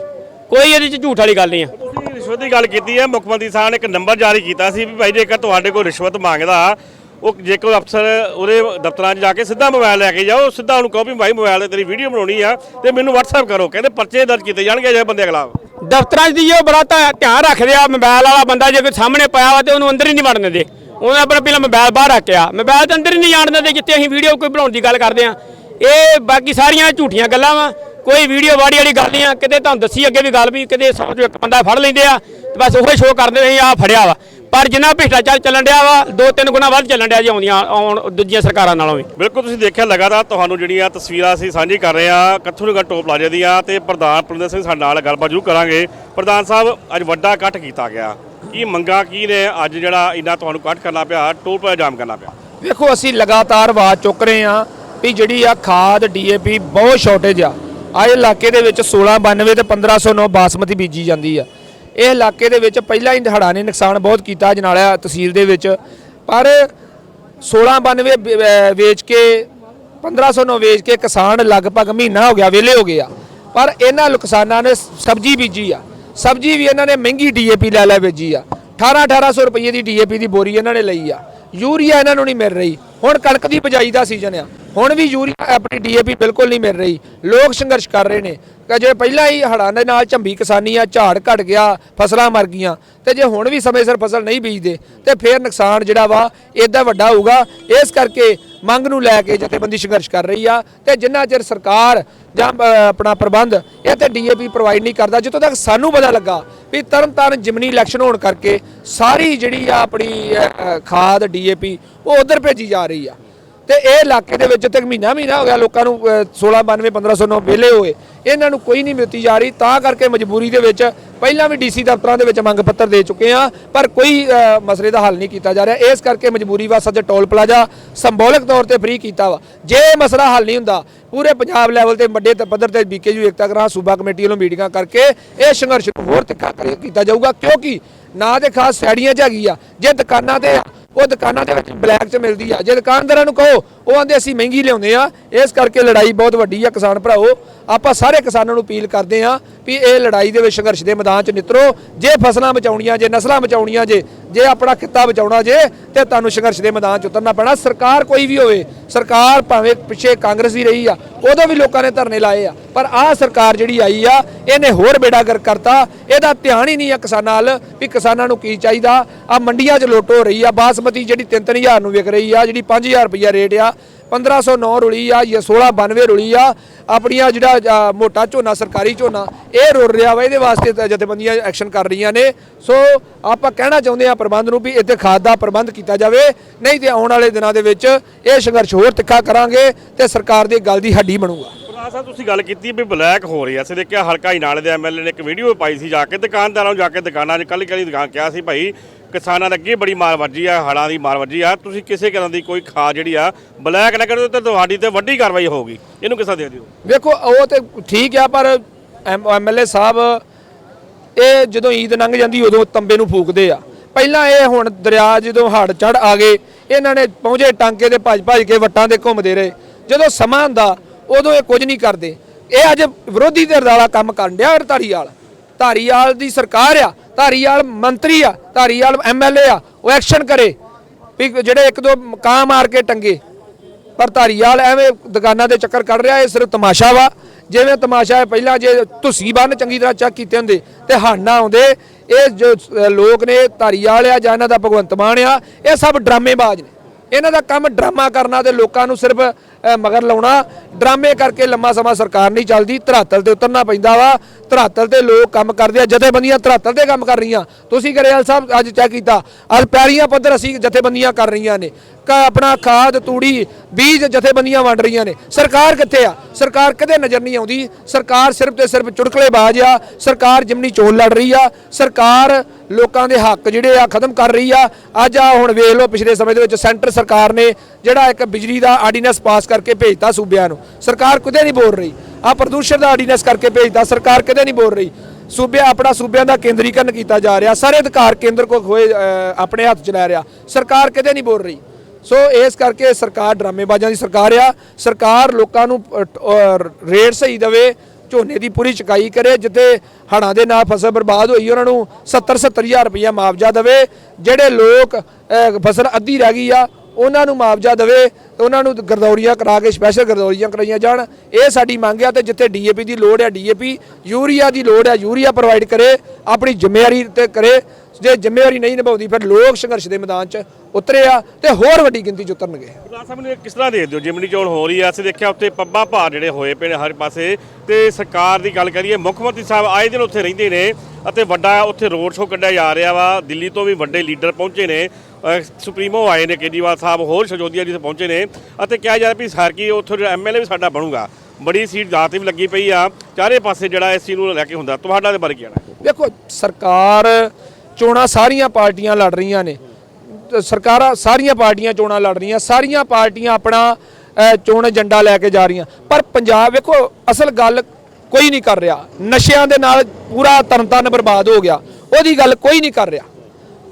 ਕੋਈ ਇਹਦੇ 'ਚ ਝੂਠ ਵਾਲੀ ਗੱਲ ਨਹੀਂ ਆ। ਰਿਸ਼ਵਤ ਦੀ ਗੱਲ ਕੀਤੀ ਹੈ ਮੁੱਖ ਮੰਤਰੀ ਸਾਹਿਬ ਨੇ ਇੱਕ ਨੰਬਰ ਜਾਰੀ ਕੀਤਾ ਸੀ ਵੀ ਭਾਈ ਜੇਕਰ ਤੁਹਾਡੇ ਕੋਲ ਰਿਸ਼ਵਤ ਮੰਗਦਾ ਉਹ ਜੇ ਕੋਈ ਅਫਸਰ ਉਹਦੇ ਦਫ਼ਤਰਾਂ 'ਚ ਜਾ ਕੇ ਸਿੱਧਾ ਮੋਬਾਈਲ ਲੈ ਕੇ ਜਾਓ, ਸਿੱਧਾ ਉਹਨੂੰ ਕਹੋ ਵੀ ਭਾਈ ਮੋਬਾਈਲ ਤੇ ਤੇਰੀ ਵੀਡੀਓ ਬਣਾਉਣੀ ਆ ਤੇ ਮੈਨੂੰ WhatsApp ਕਰੋ, ਕਹਿੰਦੇ ਪਰਚੇ ਦਰਜ ਕੀਤੇ ਜਾਣਗੇ ਜੇ ਬੰਦੇ ਖਿਲਾਫ। ਦਫ਼ਤਰਾਂ 'ਚ ਦੀ ਉਹ ਬੜਾ ਧਿਆਨ ਰੱਖਦੇ ਆ, ਮੋਬਾਈਲ ਵਾਲਾ ਬੰਦਾ ਜੇ ਕੋਈ ਸਾਹਮਣੇ ਪਿਆ ਵਾ ਤੇ ਉਹਨੂੰ ਅੰਦਰ ਹੀ ਨਹੀਂ ਵੜਨ ਦਿੰਦੇ। ਉਹਨੇ ਆਪਣਾ ਪਹਿਲਾਂ ਮੋਬਾਈਲ ਬਾਹਰ ਰੱਖਿਆ। ਮੋਬਾਈਲ ਦੇ ਅੰਦਰ ਹੀ ਨਹੀਂ ਜਾਣ ਦਿੰਦੇ, ਜਿੱਥੇ ਅਸੀਂ ਵੀਡੀਓ ਕੋਈ ਬਣਾਉਣ ਦੀ ਗੱਲ ਕਰਦੇ ਆ। ਇਹ ਬਾਕੀ ਸਾਰੀਆਂ ਝੂਠੀਆਂ ਗੱਲਾਂ ਵਾ। ਕੋਈ ਵੀਡੀਓ ਵਾੜੀ ਵਾਲੀ ਗੱਲ ਨਹੀਂ ਆ ਕਿਤੇ ਤੁਹਾਨੂੰ ਦੱਸੀ ਅੱਗੇ ਵੀ ਗੱਲ ਵੀ ਕਿਤੇ ਸੌ ਚੋਂ ਇੱਕ ਬੰਦਾ ਫੜ ਲੈਂਦੇ ਆ ਤੇ ਬਸ ਉਹੀ ਸ਼ੋਅ ਕਰਦੇ ਰਹੇ ਆ ਫੜਿਆ ਵਾ। ਪਰ ਜਿੰਨਾ ਭ੍ਰਿਸ਼ਟਾਚਾਰ ਚੱਲਣ ਡਿਆ ਵਾ ਦੋ ਤਿੰਨ ਗੁਣਾ ਵੱਧ ਚੱਲਣ ਡਿਆ ਜੀ ਆਉਂਦੀਆਂ ਆਉਣ ਦੂਜੀਆਂ ਸਰਕਾਰਾਂ ਨਾਲੋਂ ਵੀ। ਬਿਲਕੁਲ ਤੁਸੀਂ ਦੇਖਿਆ ਲਗਾਤਾਰ ਤੁਹਾਨੂੰ ਜਿਹੜੀਆਂ ਤਸਵੀਰਾਂ ਅਸੀਂ ਸਾਂਝੀ ਕਰ ਰਹੇ ਹਾਂ ਕੱਥੂਨਗਰ ਟੋਪ ਪਲਾਜ਼ੇ ਦੀਆਂ ਤੇ ਪ੍ਰਧਾਨ ਪ੍ਰਵਿੰਦਰ ਸਿੰਘ ਸਾਡੇ ਨਾਲ ਗੱਲਬਾਤ ਜ਼ਰੂਰ ਕਰਾਂਗੇ। ਪ੍ਰਧਾਨ ਸਾਹਿਬ ਅੱਜ ਵੱਡਾ ਇਕੱਠ ਕੀਤਾ ਗਿਆ। ਕੀ ਮੰਗਾ ਕੀ ਨੇ ਅੱਜ ਜਿਹੜਾ ਇੰਨਾ ਤੁਹਾਨੂੰ ਇਕੱਠ ਕਰਨਾ ਪਿਆ ਟੋਲ ਪਲਾਜ਼ਾ ਜਾਮ ਕਰਨਾ ਪਿਆ? ਵੇਖੋ ਅਸੀਂ ਲਗਾਤਾਰ ਆਵਾਜ਼ ਚੁੱਕ ਰਹੇ ਹਾਂ ਵੀ ਜਿਹੜੀ ਆ ਖਾਦ ਡੀਏਪੀ ਬਹੁਤ ਸ਼ਾਰਟੇਜ ਆ। ਆ ਇਲਾਕੇ ਦੇ ਵਿੱਚ 1692 ਤੇ 1509 ਬਾਸਮਤੀ ਬੀਜੀ ਜਾਂਦੀ ਆ। ਇਹ ਇਲਾਕੇ ਦੇ ਵਿੱਚ ਪਹਿਲਾਂ ਹੀ ਹੜ੍ਹਾਂ ਨੇ ਨੁਕਸਾਨ ਬਹੁਤ ਕੀਤਾ, ਜਨਾਲਾ ਤਹਿਸੀਲ ਦੇ ਵਿੱਚ। ਪਰ 1692 ਵੇ- ਵੇਚ ਕੇ 1509 ਵੇਚ ਕੇ ਕਿਸਾਨ ਲਗਭਗ ਮਹੀਨਾ ਹੋ ਗਿਆ, ਵਿਹਲੇ ਹੋ ਗਏ ਆ। ਪਰ ਇਹਨਾਂ ਕਿਸਾਨਾਂ ਨੇ ਸਬਜ਼ੀ ਬੀਜੀ ਆ। ਸਬਜ਼ੀ ਵੀ ਇਹਨਾਂ ਨੇ ਮਹਿੰਗੀ ਡੀਏਪੀ ਲੈ ਲੈ ਬੀਜੀ ਆ। 18 1800 ਰੁਪਏ ਦੀ ਡੀਏਪੀ ਦੀ ਬੋਰੀ ਇਹਨਾਂ ਨੇ ਲਈ ਆ। ਯੂਰੀਆ ਇਹਨਾਂ ਨੂੰ ਨਹੀਂ ਮਿਲ ਰਹੀ। ਹੁਣ ਕਣਕ ਦੀ ਬਿਜਾਈ ਦਾ ਸੀਜ਼ਨ ਆ ਹੁਣ ਵੀ ਯੂਰੀਆ ਆਪਣੀ ਡੀਏਪੀ ਬਿਲਕੁਲ ਨਹੀਂ ਮਿਲ ਰਹੀ। ਲੋਕ ਸੰਘਰਸ਼ ਕਰ ਰਹੇ ਨੇ। ਕਿ ਜੇ ਪਹਿਲਾਂ ਹੀ ਹੜ੍ਹਾਂ ਦੇ ਨਾਲ ਝੰਬੀ ਕਿਸਾਨੀ ਆ, ਝਾੜ ਘਟ ਗਿਆ, ਫਸਲਾਂ ਮਰ ਗਈਆਂ, ਤੇ ਜੇ ਹੁਣ ਵੀ ਸਮੇਂ ਸਿਰ ਫਸਲ ਨਹੀਂ ਬੀਜਦੇ, ਤੇ ਫੇਰ ਨੁਕਸਾਨ ਜਿਹੜਾ ਵਾ ਇਦਾਂ ਵੱਡਾ ਹੋਊਗਾ। ਇਸ ਕਰਕੇ ਮੰਗ ਨੂੰ ਲੈ ਕੇ ਜਥੇਬੰਦੀ ਸੰਘਰਸ਼ ਕਰ ਰਹੀ ਆ ਤੇ ਜਿੰਨਾ ਚਿਰ ਸਰਕਾਰ ਜਾਂ ਆਪਣਾ ਪ੍ਰਬੰਧ ਇਹ ਤੇ ਡੀਏਪੀ ਪ੍ਰੋਵਾਈਡ ਨਹੀਂ ਕਰਦਾ ਜਿੱਥੋਂ ਤੱਕ ਸਾਨੂੰ ਪਤਾ ਲੱਗਾ ਵੀ ਤਰਨਤਾਰਨ ਜਿਮਨੀ ਇਲੈਕਸ਼ਨ ਹੋਣ ਕਰਕੇ ਸਾਰੀ ਜਿਹੜੀ ਆ ਆਪਣੀ ਅ, ਅ, ਖਾਦ ਡੀਏਪੀ ਉਹ ਉਧਰ ਭੇਜੀ ਜਾ ਰਹੀ ਆ। ਤੇ ਇਹ ਇਲਾਕੇ ਦੇ ਵਿੱਚ ਤੇ ਮਹੀਨਾ ਮਹੀਨਾ ਹੋ ਗਿਆ ਲੋਕਾਂ ਨੂੰ ਅ, 1692 1509 ਵਿਹਲੇ ਹੋਏ। ਇਹਨਾਂ ਨੂੰ ਕੋਈ ਨਹੀਂ ਮਿਲਤੀ ਜਾ ਰਹੀ ਤਾਂ ਕਰਕੇ ਮਜਬੂਰੀ ਦੇ ਵਿੱਚ ਪਹਿਲਾਂ ਵੀ ਡੀਸੀ ਦਫ਼ਤਰਾਂ ਦੇ ਵਿੱਚ ਮੰਗ ਪੱਤਰ ਦੇ ਚੁੱਕੇ ਆ ਪਰ ਕੋਈ ਮਸਲੇ ਦਾ ਹੱਲ ਨਹੀਂ ਕੀਤਾ ਜਾ ਰਿਹਾ। ਇਸ ਕਰਕੇ ਮਜਬੂਰੀ ਵਾਸਤੇ ਅੱਜ ਟੋਲ ਪਲਾਜ਼ਾ ਸਿੰਬੋਲਿਕ ਤੌਰ ਤੇ ਫ੍ਰੀ ਕੀਤਾ ਵਾ। ਜੇ ਇਹ ਮਸਲਾ ਹੱਲ ਨਹੀਂ ਹੁੰਦਾ ਪੂਰੇ ਪੰਜਾਬ ਲੈਵਲ ਤੇ ਵੱਡੇ ਪੱਧਰ ਤੇ ਬੀਕੇਯੂ ਏਕਤਾ ਗ੍ਰਾਹ ਸੂਬਾ ਕਮੇਟੀ ਵੱਲੋਂ ਮੀਟਿੰਗਾਂ ਕਰਕੇ ਇਹ ਸੰਘਰਸ਼ ਨੂੰ ਹੋਰ ਤਿੱਖਾ ਕਰੇ- ਕੀਤਾ ਜਾਊਗਾ ਕਿਉਂਕਿ ਨਾ ਤੇ ਖਾਸ ਸੈੜੀਆਂ 'ਚ ਹੈਗੀ ਆ ਜੇ ਦੁਕਾਨਾਂ ਤੇ ਉਹ ਦੁਕਾਨਾਂ ਦੇ ਵਿੱਚ ਬਲੈਕ 'ਚ ਮਿਲਦੀ ਆ। ਜੇ ਦੁਕਾਨਦਾਰਾਂ ਨੂੰ ਕਹੋ, ਉਹ ਆਂਦੇ, ਅਸੀਂ ਮਹਿੰਗੀ ਲਿਆਉਂਦੇ ਆ। ਇਸ ਕਰਕੇ ਲੜਾਈ ਬਹੁਤ ਵੱਡੀ ਆ, ਕਿਸਾਨ ਭਰਾਓ ਆਪਾਂ ਸਾਰੇ ਕਿਸਾਨਾਂ ਨੂੰ ਅਪੀਲ ਕਰਦੇ ਆ ਵੀ ਇਹ ਲੜਾਈ ਦੇ ਵਿੱਚ ਸੰਘਰਸ਼ ਦੇ ਮੈਦਾਨ 'ਚ ਨਿਤਰੋ। ਜੇ ਫਸਲਾਂ ਬਚਾਉਣੀਆਂ ਜੇ, ਨਸਲਾਂ ਬਚਾਉਣੀਆਂ ਜੇ ਜੇ ਆਪਣਾ ਖਿੱਤਾ ਬਚਾਉਣਾ ਜੇ, ਤੇ ਤੁਹਾਨੂੰ ਸੰਘਰਸ਼ ਦੇ ਮੈਦਾਨ 'ਚ ਉਤਰਨਾ ਪੈਣਾ। ਸਰਕਾਰ ਕੋਈ ਵੀ ਹੋਵੇ, ਸਰਕਾਰ ਭਾਵੇਂ ਪਿੱਛੇ ਕਾਂਗਰਸ ਦੀ ਰਹੀ ਆ, ਉਦੋਂ ਵੀ ਲੋਕਾਂ ਨੇ ਧਰਨੇ ਲਾਏ ਆ। ਪਰ ਆਹ ਸਰਕਾਰ ਜਿਹੜੀ ਆਈ ਆ, ਇਹਨੇ ਹੋਰ ਬੇੜਾਗਰ ਕਰਤਾ। ਇਹਦਾ ਧਿਆਨ ਹੀ ਨਹੀਂ ਆ ਕਿਸਾਨਾਂ ਵੱਲ ਵੀ ਕਿਸਾਨਾਂ ਨੂੰ ਕੀ ਚਾਹੀਦਾ। ਆ ਮੰਡੀਆਂ 'ਚ ਲੁੱਟ ਹੋ ਰਹੀ ਆ। ਬਾਸਮਤੀ ਜਿਹੜੀ 3-3000 ਨੂੰ ਵਿਕ ਰਹੀ ਆ, ਜਿਹੜੀ 5000 ਰੁਪਈਆ ਰੇਟ ਆ 1509 ਰੁਲੀ ਆ ਜਾਂ 1692 ਰੁਲੀ ਆ, ਆਪਣੀਆਂ ਜਿਹੜਾ ਮੋਟਾ ਝੋਨਾ, ਸਰਕਾਰੀ ਝੋਨਾ, ਇਹ ਰੁਲ ਰਿਹਾ ਵਾ, ਇਹਦੇ ਵਾਸਤੇ ਜਥੇਬੰਦੀਆਂ ਐਕਸ਼ਨ ਕਰ ਰਹੀਆਂ ਨੇ। ਸੋ ਆਪਾਂ ਕਹਿਣਾ ਚਾਹੁੰਦੇ ਆ ਪ੍ਰਬੰਧ ਨੂੰ ਵੀ ਇੱਥੇ ਖਾਦ ਦਾ ਪ੍ਰਬੰਧ ਕੀਤਾ ਜਾਵੇ, ਨਹੀਂ ਤੇ ਆਉਣ ਵਾਲੇ ਦਿਨਾਂ ਦੇ ਵਿੱਚ ਇਹ ਸੰਘਰਸ਼ ਹੋਰ ਤਿੱਖਾ ਕਰਾਂਗੇ ਤੇ ਸਰਕਾਰ ਦੀ ਗੱਲ ਦੀ ਹੱਡੀ ਬਣੂਗਾ। ਪ੍ਰਧਾਨ ਸਾਹਿਬ ਤੁਸੀਂ ਗੱਲ ਕੀਤੀ ਵੀ ਬਲੈਕ ਹੋ ਰਹੀ ਐ ਅਸੀਂ ਦੇਖਿਆ ਹਲਕਾ ਹੀ ਨਾਲੇ ਦੇ ਐਮਐਲਏ ਨੇ ਇੱਕ ਵੀਡੀਓ ਪਾਈ ਸੀ ਜਾ ਕੇ, ਦੁਕਾਨਦਾਰਾਂ ਨੂੰ ਜਾ ਕੇ ਦੁਕਾਨਾਂ 'ਚ, ਕੱਲ ਕੱਲੀ ਦੁਕਾਨ ਕਿਹਾ ਸੀ ਭਾਈ, ਕਿਸਾਨਾਂ ਦੇ ਅੱਗੇ ਬੜੀ ਮਾਰ ਵੱਜੀ ਆ ਹੜਾਂ ਦੀ ਮਾਰ ਵੱਜੀ ਆ। ਤੁਸੀਂ ਕਿਸੇ ਕਿਸਮ ਦੀ ਕੋਈ ਖਾਦ ਜਿਹੜੀ ਆ, ਬਲੈਕ ਨਾ ਕਰੋ ਤੇ ਤੁਹਾਡੀ ਤੇ ਵੱਡੀ ਕਾਰਵਾਈ ਹੋਊਗੀ। ਇਹਨੂੰ ਕਿਸਾ ਦੇ ਦਿਓ? ਵੇਖੋ, ਉਹ ਤੇ ਠੀਕ ਆ, ਪਰ ਐਮਐਲਏ ਸਾਹਿਬ, ਇਹ ਜਦੋਂ ਈਦ ਲੰਘ ਜਾਂਦੀ, ਉਦੋਂ ਤੰਬੇ ਨੂੰ ਫੂਕਦੇ ਆ। ਪਹਿਲਾਂ ਇਹ ਹੁਣ ਦਰਿਆ ਜਦੋਂ ਹੜ ਚੜ ਆ ਗਏ, ਇਹਨਾਂ ਨੇ ਪਹੁੰਚੇ ਟਾਂਕੇ ਤੇ ਭੱਜ ਭੱਜ ਕੇ ਵੱਟਾਂ ਦੇ ਘੁੰਮਦੇ ਰਹੇ। ਜਦੋਂ ਸਮਾਂ ਹੁੰਦਾ ਉਦੋਂ ਇਹ ਕੁਝ ਨਹੀਂ ਕਰਦੇ। ਇਹ ਅੱਜ ਵਿਰੋਧੀ ਧਿਰ ਵਾਲਾ ਕੰਮ ਕਰਨ ਡਿਆ ਧਾਰੀਵਾਲ। ਧਾਰੀਵਾਲ ਦੀ ਸਰਕਾਰ ਆ, ਧਾਰੀਵਾਲ ਮੰਤਰੀ ਆ, ਧਾਰੀਵਾਲ ਐਮਐਲਏ ਆ, ਉਹ ਐਕਸ਼ਨ ਕਰੇ। ਵੀ ਜਿਹੜੇ ਇੱਕ ਦੋ ਮਕਾਂ ਮਾਰ ਕੇ ਟੰਗੇ। ਪਰ ਧਾਰੀਵਾਲ ਐਵੇਂ ਦੁਕਾਨਾਂ ਦੇ ਚੱਕਰ ਕੱਢ ਰਿਹਾ, ਇਹ ਸਿਰਫ ਤਮਾਸ਼ਾ ਵਾ। ਜਿਵੇਂ ਤਮਾਸ਼ਾ ਹੈ ਪਹਿਲਾਂ ਜੇ ਤੁਸੀਂ ਬੰਨ ਚੰਗੀ ਤਰ੍ਹਾਂ ਚੈੱਕ ਕੀਤੇ ਹੁੰਦੇ, ਤੇ ਹਾਨਾ ਆਉਂਦੇ। ਇਹ ਜੋ ਲੋਕ ਨੇ ਧਾਰੀਵਾਲ ਆ ਜਾਂ ਇਹਨਾਂ ਦਾ ਭਗਵੰਤ ਮਾਨ ਆ, ਇਹ ਸਭ ਡਰਾਮੇਬਾਜ਼ ਨੇ। ਇਹਨਾਂ ਦਾ ਕੰਮ ਡਰਾਮਾ ਕਰਨਾ ਤੇ ਲੋਕਾਂ ਨੂੰ ਸਿਰਫ ਮਗਰ ਲਾਉਣਾ। ਡਰਾਮੇ ਕਰਕੇ ਲੰਮਾ ਸਮਾਂ ਸਰਕਾਰ ਨਹੀਂ ਚੱਲਦੀ। ਧਰਾਤਲ ਤੇ ਉਤਰਨਾ ਪੈਂਦਾ ਵਾ। ਧਰਾਤਲ ਤੇ ਲੋਕ ਕੰਮ ਕਰਦੇ ਆ, ਜਥੇਬੰਦੀਆਂ ਧਰਾਤਲ ਤੇ ਕੰਮ ਕਰ ਰਹੀਆਂ। ਤੁਸੀਂ ਗਰੇਵਾਲ ਸਾਹਿਬ ਅੱਜ ਚੈੱਕ ਕੀਤਾ, ਅੱਜ ਪੈਰੀਆਂ ਪੱਧਰ ਅਸੀਂ ਜਥੇਬੰਦੀਆਂ ਕਰ ਰਹੀਆਂ ਨੇ। ਆਪਣਾ ਖਾਦ, ਤੂੜੀ, ਬੀਜ ਜਥੇਬੰਦੀਆਂ ਵੰਡ ਰਹੀਆਂ ਨੇ। ਸਰਕਾਰ ਕਿੱਥੇ ਆ? ਸਰਕਾਰ ਕਦੇ ਨਜ਼ਰ ਨਹੀਂ ਆਉਂਦੀ। ਸਰਕਾਰ ਸਿਰਫ ਤੇ ਸਿਰਫ ਚੁਟਕਲੇਬਾਜ਼ ਆ। ਸਰਕਾਰ ਜਿਮਨੀ ਚੋਣ ਲੜ ਰਹੀ ਆ। ਸਰਕਾਰ ਲੋਕਾਂ ਦੇ ਹੱਕ ਜਿਹੜੇ ਆ ਖਤਮ ਕਰ ਰਹੀ ਆ। ਅੱਜ ਆ ਹੁਣ ਵੇਖ ਲਓ ਪਿਛਲੇ ਸਮੇਂ ਦੇ ਵਿੱਚ ਸੈਂਟਰ ਸਰਕਾਰ ਨੇ ਜਿਹੜਾ ਇੱਕ ਬਿਜਲੀ ਦਾ ਆਰਡੀਨੈਂਸ ਪਾਸ ਕਰਕੇ ਭੇਜਤਾ ਸੂਬਿਆਂ ਨੂੰ। ਸਰਕਾਰ ਕਿਤੇ ਨਹੀਂ ਬੋਲ ਰਹੀ। ਆ ਪ੍ਰਦੂਸ਼ਣ ਦਾ ਆਰਡੀਨੈਂਸ ਕਰਕੇ ਭੇਜਤਾ। ਸਰਕਾਰ ਕਿਤੇ ਨਹੀਂ ਬੋਲ ਰਹੀ। ਸੂਬੇ ਆਪਣਾ ਸੂਬਿਆਂ ਦਾ ਕੇਂਦਰੀਕਰਨ ਕੀਤਾ ਜਾ ਰਿਹਾ। ਸਾਰੇ ਅਧਿਕਾਰ ਕੇਂਦਰ ਕੋਲ ਹੋਏ ਆਪਣੇ ਹੱਥ ਚ ਲੈ ਰਿਹਾ। ਸਰਕਾਰ ਕਿਤੇ ਨਹੀਂ ਬੋਲ ਰਹੀ। ਸੋ ਇਸ ਕਰਕੇ ਸਰਕਾਰ ਡਰਾਮੇਬਾਜ਼ਾਂ ਦੀ ਸਰਕਾਰ ਆ। ਸਰਕਾਰ ਲੋਕਾਂ ਨੂੰ ਰੇਟ ਸਹੀ ਦੇਵੇ, ਝੋਨੇ ਦੀ ਪੂਰੀ ਚੁਕਾਈ ਕਰੇ, ਜਿੱਥੇ ਹੜ੍ਹਾਂ ਦੇ ਨਾਲ ਫਸਲ ਬਰਬਾਦ ਹੋਈ, ਉਹਨਾਂ ਨੂੰ 70 70000 ਰੁਪਇਆ ਮੁਆਵਜ਼ਾ ਦੇਵੇ। ਜਿਹੜੇ ਲੋਕ ਫਸਲ ਅੱਧੀ ਰਹਿ ਗਈ ਆ, ਉਹਨਾਂ ਨੂੰ ਮੁਆਵਜ਼ਾ ਦੇਵੇ ਉਹਨਾਂ ਨੂੰ ਗਰਦੌਰੀਆਂ ਕਰਾ ਕੇ ਸਪੈਸ਼ਲ ਗਰਦੌਰੀਆਂ ਕਰਾਈਆਂ ਜਾਣ। ਇਹ ਸਾਡੀ ਮੰਗ ਆ ਤੇ ਜਿੱਥੇ ਡੀਏਪੀ ਦੀ ਲੋੜ ਆ, ਡੀਏਪੀ ਯੂਰੀਆ ਦੀ ਲੋੜ ਹੈ ਯੂਰੀਆ ਪ੍ਰੋਵਾਈਡ ਕਰੇ, ਆਪਣੀ ਜ਼ਿੰਮੇਵਾਰੀ ਤੇ ਕਰੇ। ਜੇ ਜ਼ਿੰਮੇਵਾਰੀ ਨਹੀਂ ਨਿਭਾਉਂਦੀ ਫਿਰ ਲੋਕ ਸੰਘਰਸ਼ ਦੇ ਮੈਦਾਨ 'ਚ ਉਤਰੇ ਆ ਤੇ ਹੋਰ ਵੱਡੀ ਗਿਣਤੀ 'ਚ ਉਤਰਨਗੇ। ਗੁਰਦਾਸ ਸਾਹਿਬ ਨੂੰ ਕਿਸ ਤਰ੍ਹਾਂ ਦੇਖਦੇ ਹੋ? ਜਿਮਨੀ ਚੋਣ ਹੋ ਰਹੀ ਹੈ ਅਸੀਂ ਦੇਖਿਆ ਉੱਥੇ ਪੱਬਾਂ ਭਾਰ ਜਿਹੜੇ ਹੋਏ ਪਏ ਨੇ ਹਰ ਪਾਸੇ। ਤੇ ਸਰਕਾਰ ਦੀ ਗੱਲ ਕਰੀਏ ਮੁੱਖ ਮੰਤਰੀ ਸਾਹਿਬ ਆਏ ਦਿਨ ਉੱਥੇ ਰਹਿੰਦੇ ਨੇ ਅਤੇ ਵੱਡਾ ਉੱਥੇ ਰੋਡ ਸ਼ੋਅ ਕੱਢਿਆ ਜਾ ਰਿਹਾ ਵਾ। ਦਿੱਲੀ ਤੋਂ ਵੀ ਵੱਡੇ ਲੀਡਰ ਪਹੁੰਚੇ ਨੇ। ਸੁਪਰੀਮੋ ਆਏ ਨੇ ਕੇਜਰੀਵਾਲ ਸਾਹਿਬ ਹੋਰ ਸ਼ਜੋਦੀਆ ਜੀ ਪਹੁੰਚੇ ਨੇ। ਅਤੇ ਕਿਹਾ ਜਾ ਰਿਹਾ ਵੀ ਸਰ ਕੀ ਉੱਥੋਂ ਜਿਹੜਾ ਐਮਐਲਏ ਵੀ ਸਾਡਾ ਬਣੂਗਾ। ਬੜੀ ਸੀਟ ਦਾਤ ਵੀ ਲੱਗੀ ਪਈ ਆ। ਚਾਰੇ ਪਾਸੇ ਜਿਹੜਾ ਇਸ ਚੀਜ਼ ਨੂੰ ਲੈ ਕੇ ਹੁੰਦਾ। ਤੁਹਾਡਾ ਦੇ ਬਾਰੇ ਕੀ ਕਹਿਣਾ? ਵੇਖੋ ਸਰਕਾਰ ਚੋਣਾਂ ਸਾਰੀਆਂ ਪਾਰਟੀਆਂ ਲੜ ਰਹੀਆਂ ਨੇ। ਸਰਕਾਰਾਂ ਸਾਰੀਆਂ ਪਾਰਟੀਆਂ ਚੋਣਾਂ ਲੜ ਰਹੀਆਂ, ਸਾਰੀਆਂ ਪਾਰਟੀਆਂ ਆਪਣਾ ਚੋਣ ਏਜੰਡਾ ਲੈ ਕੇ ਜਾ ਰਹੀਆਂ। ਪਰ ਪੰਜਾਬ ਵੇਖੋ, ਅਸਲ ਗੱਲ ਕੋਈ ਨਹੀਂ ਕਰ ਰਿਹਾ। ਨਸ਼ਿਆਂ ਦੇ ਨਾਲ ਪੂਰਾ ਤਰਨਤਾਰਨ ਬਰਬਾਦ ਹੋ ਗਿਆ। ਉਹਦੀ ਗੱਲ ਕੋਈ ਨਹੀਂ ਕਰ ਰਿਹਾ।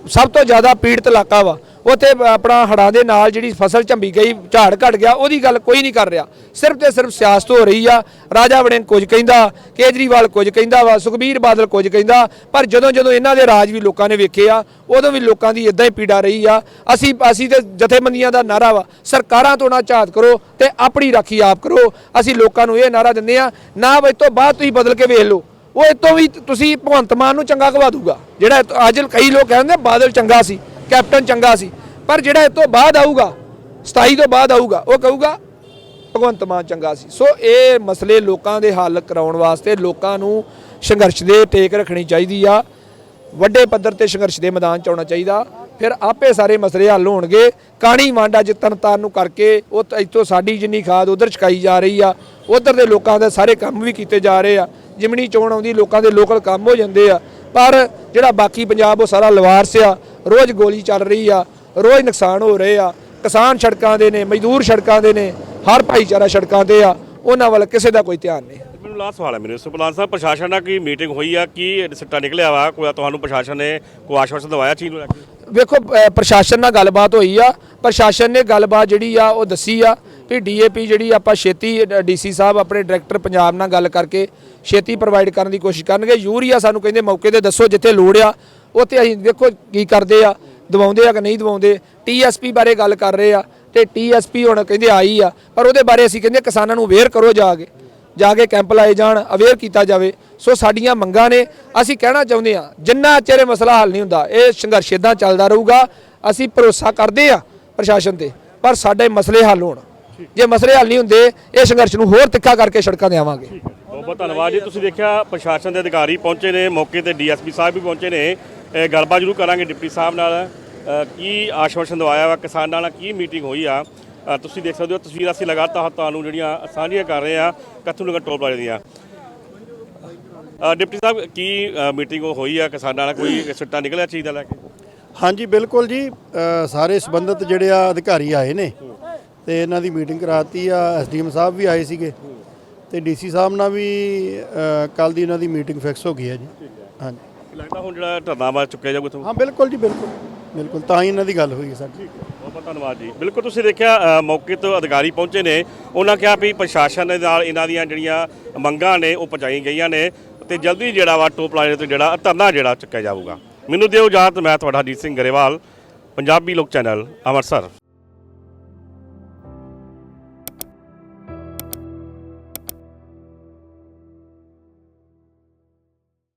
ਸਭ ਤੋਂ ਜ਼ਿਆਦਾ ਪੀੜਤ ਇਲਾਕਾ ਵਾ। ਉੱਥੇ ਆਪਣਾ ਹੜ੍ਹਾਂ ਦੇ ਨਾਲ ਜਿਹੜੀ ਫਸਲ ਝੰਬੀ ਗਈ, ਝਾੜ ਘਟ ਗਿਆ, ਉਹਦੀ ਗੱਲ ਕੋਈ ਨਹੀਂ ਕਰ ਰਿਹਾ। ਸਿਰਫ ਤੇ ਸਿਰਫ ਸਿਆਸਤ ਹੋ ਰਹੀ ਆ। ਰਾਜਾ ਵੜਿੰਗ ਕੁਝ ਕਹਿੰਦਾ, ਕੇਜਰੀਵਾਲ ਕੁਝ ਕਹਿੰਦਾ ਵਾ, ਸੁਖਬੀਰ ਬਾਦਲ ਕੁਝ ਕਹਿੰਦਾ, ਪਰ ਜਦੋਂ ਜਦੋਂ ਇਹਨਾਂ ਦੇ ਰਾਜ ਵੀ ਲੋਕਾਂ ਨੇ ਵੇਖੇ ਆ, ਉਦੋਂ ਵੀ ਲੋਕਾਂ ਦੀ ਇਦਾਂ ਹੀ ਪੀੜਾ ਰਹੀ ਆ। ਅਸੀਂ ਅਸੀਂ ਤੇ ਜਥੇਬੰਦੀਆਂ ਦਾ ਨਾਰਾ ਵਾ, ਸਰਕਾਰਾਂ ਤੋਂ ਨਾ ਝਾਤ ਕਰੋ ਤੇ ਆਪਣੀ ਰਾਖੀ ਆਪ ਕਰੋ। ਅਸੀਂ ਲੋਕਾਂ ਨੂੰ ਇਹ ਨਾਰਾ ਦਿੰਦੇ ਆ, ਨਾ ਇਸ ਤੋਂ ਬਾਅਦ ਤੁਸੀਂ ਬਦਲ ਕੇ ਵੇਖ ਲਓ। ਉਹ ਇਹ ਤੋਂ ਵੀ ਤੁਸੀਂ ਭਗਵੰਤ ਮਾਨ ਨੂੰ ਚੰਗਾ ਕਵਾ ਦੂਗਾ। ਜਿਹੜਾ ਅੱਜ ਕਈ ਲੋਕ ਕਹਿੰਦੇ ਬਾਦਲ ਚੰਗਾ ਸੀ। ਕੈਪਟਨ ਚੰਗਾ ਸੀ। ਪਰ ਜਿਹੜਾ ਇਹ ਤੋਂ ਬਾਅਦ ਆਊਗਾ 27 ਤੋਂ ਬਾਅਦ ਆਊਗਾ, ਉਹ ਕਹੂਗਾ, ਭਗਵੰਤ ਮਾਨ ਚੰਗਾ ਸੀ। ਸੋ ਇਹ ਮਸਲੇ ਲੋਕਾਂ ਦੇ ਹੱਲ ਕਰਾਉਣ ਵਾਸਤੇ ਲੋਕਾਂ ਨੂੰ ਸੰਘਰਸ਼ ਦੇ ਟੇਕ ਰੱਖਣੀ ਚਾਹੀਦੀ ਆ। ਵੱਡੇ ਪੱਧਰ ਤੇ ਸੰਘਰਸ਼ ਦੇ ਮੈਦਾਨ ਚ ਆਉਣਾ ਚਾਹੀਦਾ। ਫਿਰ ਆਪੇ ਸਾਰੇ ਮਸਲੇ ਹੱਲ ਹੋਣਗੇ। ਕਾਣੀ ਵਾਂਡਾ ਅੱਜ ਤਰਨਤਾਰਨ ਨੂੰ ਕਰਕੇ ਉਹ ਇੱਥੋਂ ਸਾਡੀ ਜਿੰਨੀ ਖਾਦ ਉਧਰ ਚਕਾਈ ਜਾ ਰਹੀ ਆ, ਉਧਰ ਦੇ ਲੋਕਾਂ ਦੇ ਸਾਰੇ ਕੰਮ ਵੀ ਕੀਤੇ ਜਾ ਰਹੇ ਆ। ਜਿਮਣੀ ਚੋਣ ਆਉਂਦੀ, ਲੋਕਾਂ ਦੇ ਲੋਕਲ ਕੰਮ ਹੋ ਜਾਂਦੇ ਆ। ਪਰ ਜਿਹੜਾ ਬਾਕੀ ਪੰਜਾਬ ਉਹ ਸਾਰਾ ਲਵਾਰਸ ਆ ਰੋਜ਼ ਗੋਲੀ ਚੱਲ ਰਹੀ ਆ ਰੋਜ਼ ਨੁਕਸਾਨ ਹੋ ਰਹੇ ਆ ਕਿਸਾਨ ਸੜਕਾਂ ਦੇ ਨੇ ਮਜ਼ਦੂਰ ਸੜਕਾਂ ਦੇ ਨੇ ਹਰ ਭਾਈਚਾਰਾ ਸੜਕਾਂ ਤੇ ਆ ਉਹਨਾਂ ਵੱਲ ਕਿਸੇ ਦਾ ਕੋਈ ਧਿਆਨ ਨਹੀਂ। ਮੈਨੂੰ ਲਾਸਟ ਸਵਾਲ ਹੈ ਮੇਰੇ ਸੁਪਲਾਨ ਸਾਹਿਬ ਪ੍ਰਸ਼ਾਸਨ ਨਾਲ ਕੀ ਮੀਟਿੰਗ ਹੋਈ ਆ? ਕੀ ਸਿੱਟਾ ਨਿਕਲਿਆ ਵਾ? ਕੋਈ ਤੁਹਾਨੂੰ ਪ੍ਰਸ਼ਾਸਨ ਨੇ ਕੋਈ ਆਸ਼ਵਾਸਨ ਦਵਾਇਆ ਚੀਜ਼ ਨੂੰ ਲੈ ਕੇ? ਵੇਖੋ ਪ੍ਰਸ਼ਾਸਨ ਨਾਲ ਗੱਲਬਾਤ ਹੋਈ ਆ ਪ੍ਰਸ਼ਾਸਨ ਨੇ ਗੱਲਬਾਤ ਜਿਹੜੀ ਆ ਉਹ ਦੱਸੀ ਆ ਵੀ ਡੀਏਪੀ ਜਿਹੜੀ ਆਪਾਂ ਛੇਤੀ ਡੀਸੀ ਸਾਹਿਬ ਆਪਣੇ ਡਾਇਰੈਕਟਰ ਪੰਜਾਬ ਨਾਲ ਗੱਲ ਕਰਕੇ ਛੇਤੀ ਪ੍ਰੋਵਾਈਡ ਕਰਨ ਦੀ ਕੋਸ਼ਿਸ਼ ਕਰਨਗੇ। ਯੂਰੀਆ ਸਾਨੂੰ ਕਹਿੰਦੇ ਮੌਕੇ ਤੇ ਦੱਸੋ ਜਿੱਥੇ ਲੋੜ ਆ, ਉੱਥੇ ਅਸੀਂ ਦੇਖੋ ਕੀ ਕਰਦੇ ਆ, ਦਵਾਉਂਦੇ ਆ ਕਿ ਨਹੀਂ ਦਵਾਉਂਦੇ। ਟੀਐਸਪੀ ਬਾਰੇ ਗੱਲ ਕਰ ਰਹੇ ਆ ਤੇ ਟੀਐਸਪੀ ਹੁਣ ਕਹਿੰਦੇ ਆਈ ਆ, ਪਰ ਉਹਦੇ ਬਾਰੇ ਅਸੀਂ ਕਹਿੰਦੇ ਕਿਸਾਨਾਂ ਨੂੰ ਅਵੇਅਰ ਕਰੋ ਜਾ ਕੇ ਜਾ ਕੇ ਕੈਂਪ ਲਾਏ ਜਾਣ ਅਵੇਅਰ ਕੀਤਾ ਜਾਵੇ। ਸੋ ਸਾਡੀਆਂ ਮੰਗਾਂ ਨੇ, ਅਸੀਂ ਕਹਿਣਾ ਚਾਹੁੰਦੇ ਆ, ਜਿੰਨਾ ਚਿਰ ਇਹ ਮਸਲਾ ਹੱਲ ਨਹੀਂ ਹੁੰਦਾ, ਇਹ ਸੰਘਰਸ਼ ਇਦਾਂ ਚੱਲਦਾ ਰਹੂਗਾ, ਅਸੀਂ ਭਰੋਸਾ ਕਰਦੇ ਆ ਪ੍ਰਸ਼ਾਸਨ ਤੇ, ਪਰ ਸਾਡੇ ਮਸਲੇ ਹੱਲ ਹੋਣ। ਜੇ ਮਸਲੇ ਹੱਲ ਨਹੀਂ ਹੁੰਦੇ ਇਹ ਸੰਘਰਸ਼ ਨੂੰ ਹੋਰ ਤਿੱਖਾ ਕਰਕੇ ਸੜਕਾਂ ਤੇ ਆਵਾਂਗੇ। ਬਹੁਤ ਬਹੁਤ ਧੰਨਵਾਦ ਜੀ। ਤੁਸੀਂ ਦੇਖਿਆ ਪ੍ਰਸ਼ਾਸਨ ਦੇ ਅਧਿਕਾਰੀ ਪਹੁੰਚੇ ਨੇ ਮੌਕੇ ਤੇ ਡੀਐਸਪੀ ਸਾਹਿਬ ਵੀ ਪਹੁੰਚੇ ਨੇ। ਇਹ ਗੱਲਬਾਤ ਜ਼ਰੂਰ ਕਰਾਂਗੇ ਡਿਪਟੀ ਸਾਹਿਬ ਨਾਲ। ਕੀ ਆਸ਼ਵਾਸਨ ਦਵਾਇਆ ਵਾ ਕਿਸਾਨਾਂ ਨਾਲ ਕੀ ਮੀਟਿੰਗ ਹੋਈ ਆ? ਤੁਸੀਂ ਦੇਖ ਸਕਦੇ ਹੋ ਤਸਵੀਰਾਂ ਅਸੀਂ ਲਗਾਤਾਰ ਤੁਹਾਨੂੰ ਜਿਹੜੀਆਂ ਸਾਂਝੀਆਂ ਕਰ ਰਹੇ ਆ ਕੱਥੂ ਨਗਰ ਟੋਲ ਪਲਾਜ਼ੇ ਦੀਆਂ। ਡਿਪਟੀ ਸਾਹਿਬ ਕੀ ਮੀਟਿੰਗ ਹੋਈ ਆ ਕਿਸਾਨਾਂ ਨਾਲ? ਕੋਈ ਸਿੱਟਾ ਨਿਕਲਿਆ ਚੀਜ਼ ਦਾ ਲੈ ਕੇ? ਹਾਂਜੀ ਬਿਲਕੁਲ ਜੀ। ਸਾਰੇ ਸੰਬੰਧਿਤ ਜਿਹੜੇ ਆ ਅਧਿਕਾਰੀ ਆਏ ਨੇ। ਤੇ ਇਹਨਾਂ ਦੀ ਮੀਟਿੰਗ ਕਰਾਤੀ ਆ ਐਸਡੀਐਮ ਸਾਹਿਬ ਵੀ ਆਏ ਸੀਗੇ ਤੇ ਡੀਸੀ ਸਾਹਿਬ ਨਾਲ ਵੀ ਕੱਲ ਦੀ ਇਹਨਾਂ ਦੀ ਮੀਟਿੰਗ ਫਿਕਸ ਹੋ ਗਈ ਹੈ ਜੀ। ਹਾਂਜੀ। ਲੱਗਦਾ ਹੁਣ ਜਿਹੜਾ ਧਰਨਾ ਵਾ ਚੁੱਕਿਆ ਜਾਊਗਾ ਇੱਥੋਂ ਹਾਂ ਬਿਲਕੁਲ ਜੀ ਬਿਲਕੁਲ। ਬਿਲਕੁਲ ਤਾਂ ਹੀ ਇਹਨਾਂ ਦੀ ਗੱਲ ਹੋਈ ਹੈ ਸਾਡੀ। ਬਹੁਤ ਬਹੁਤ ਧੰਨਵਾਦ ਜੀ। ਬਿਲਕੁਲ ਤੁਸੀਂ ਦੇਖਿਆ ਮੌਕੇ ਤੋਂ ਅਧਿਕਾਰੀ ਪਹੁੰਚੇ ਨੇ। ਉਹਨਾਂ ਕਿਹਾ ਵੀ ਪ੍ਰਸ਼ਾਸਨ ਦੇ ਨਾਲ ਇਹਨਾਂ ਦੀਆਂ ਜਿਹੜੀਆਂ ਮੰਗਾਂ ਨੇ ਉਹ ਪਹੁੰਚਾਈਆਂ ਗਈਆਂ ਨੇ। ਤੇ ਜਲਦੀ ਜਿਹੜਾ ਵਾ ਟੋਪ ਪਲਾਜ਼ੇ ਤੋਂ ਜਿਹੜਾ ਧਰਨਾ ਜਿਹੜਾ ਚੁੱਕਿਆ ਜਾਊਗਾ। ਮੈਨੂੰ ਦਿਓ ਇਜਾਜ਼ਤ ਮੈਂ ਤੁਹਾਡਾ ਹਰਜੀਤ ਸਿੰਘ ਗਰੇਵਾਲ ਪੰਜਾਬੀ ਲੋਕ ਚੈਨਲ ਅੰਮ੍ਰਿਤਸਰ।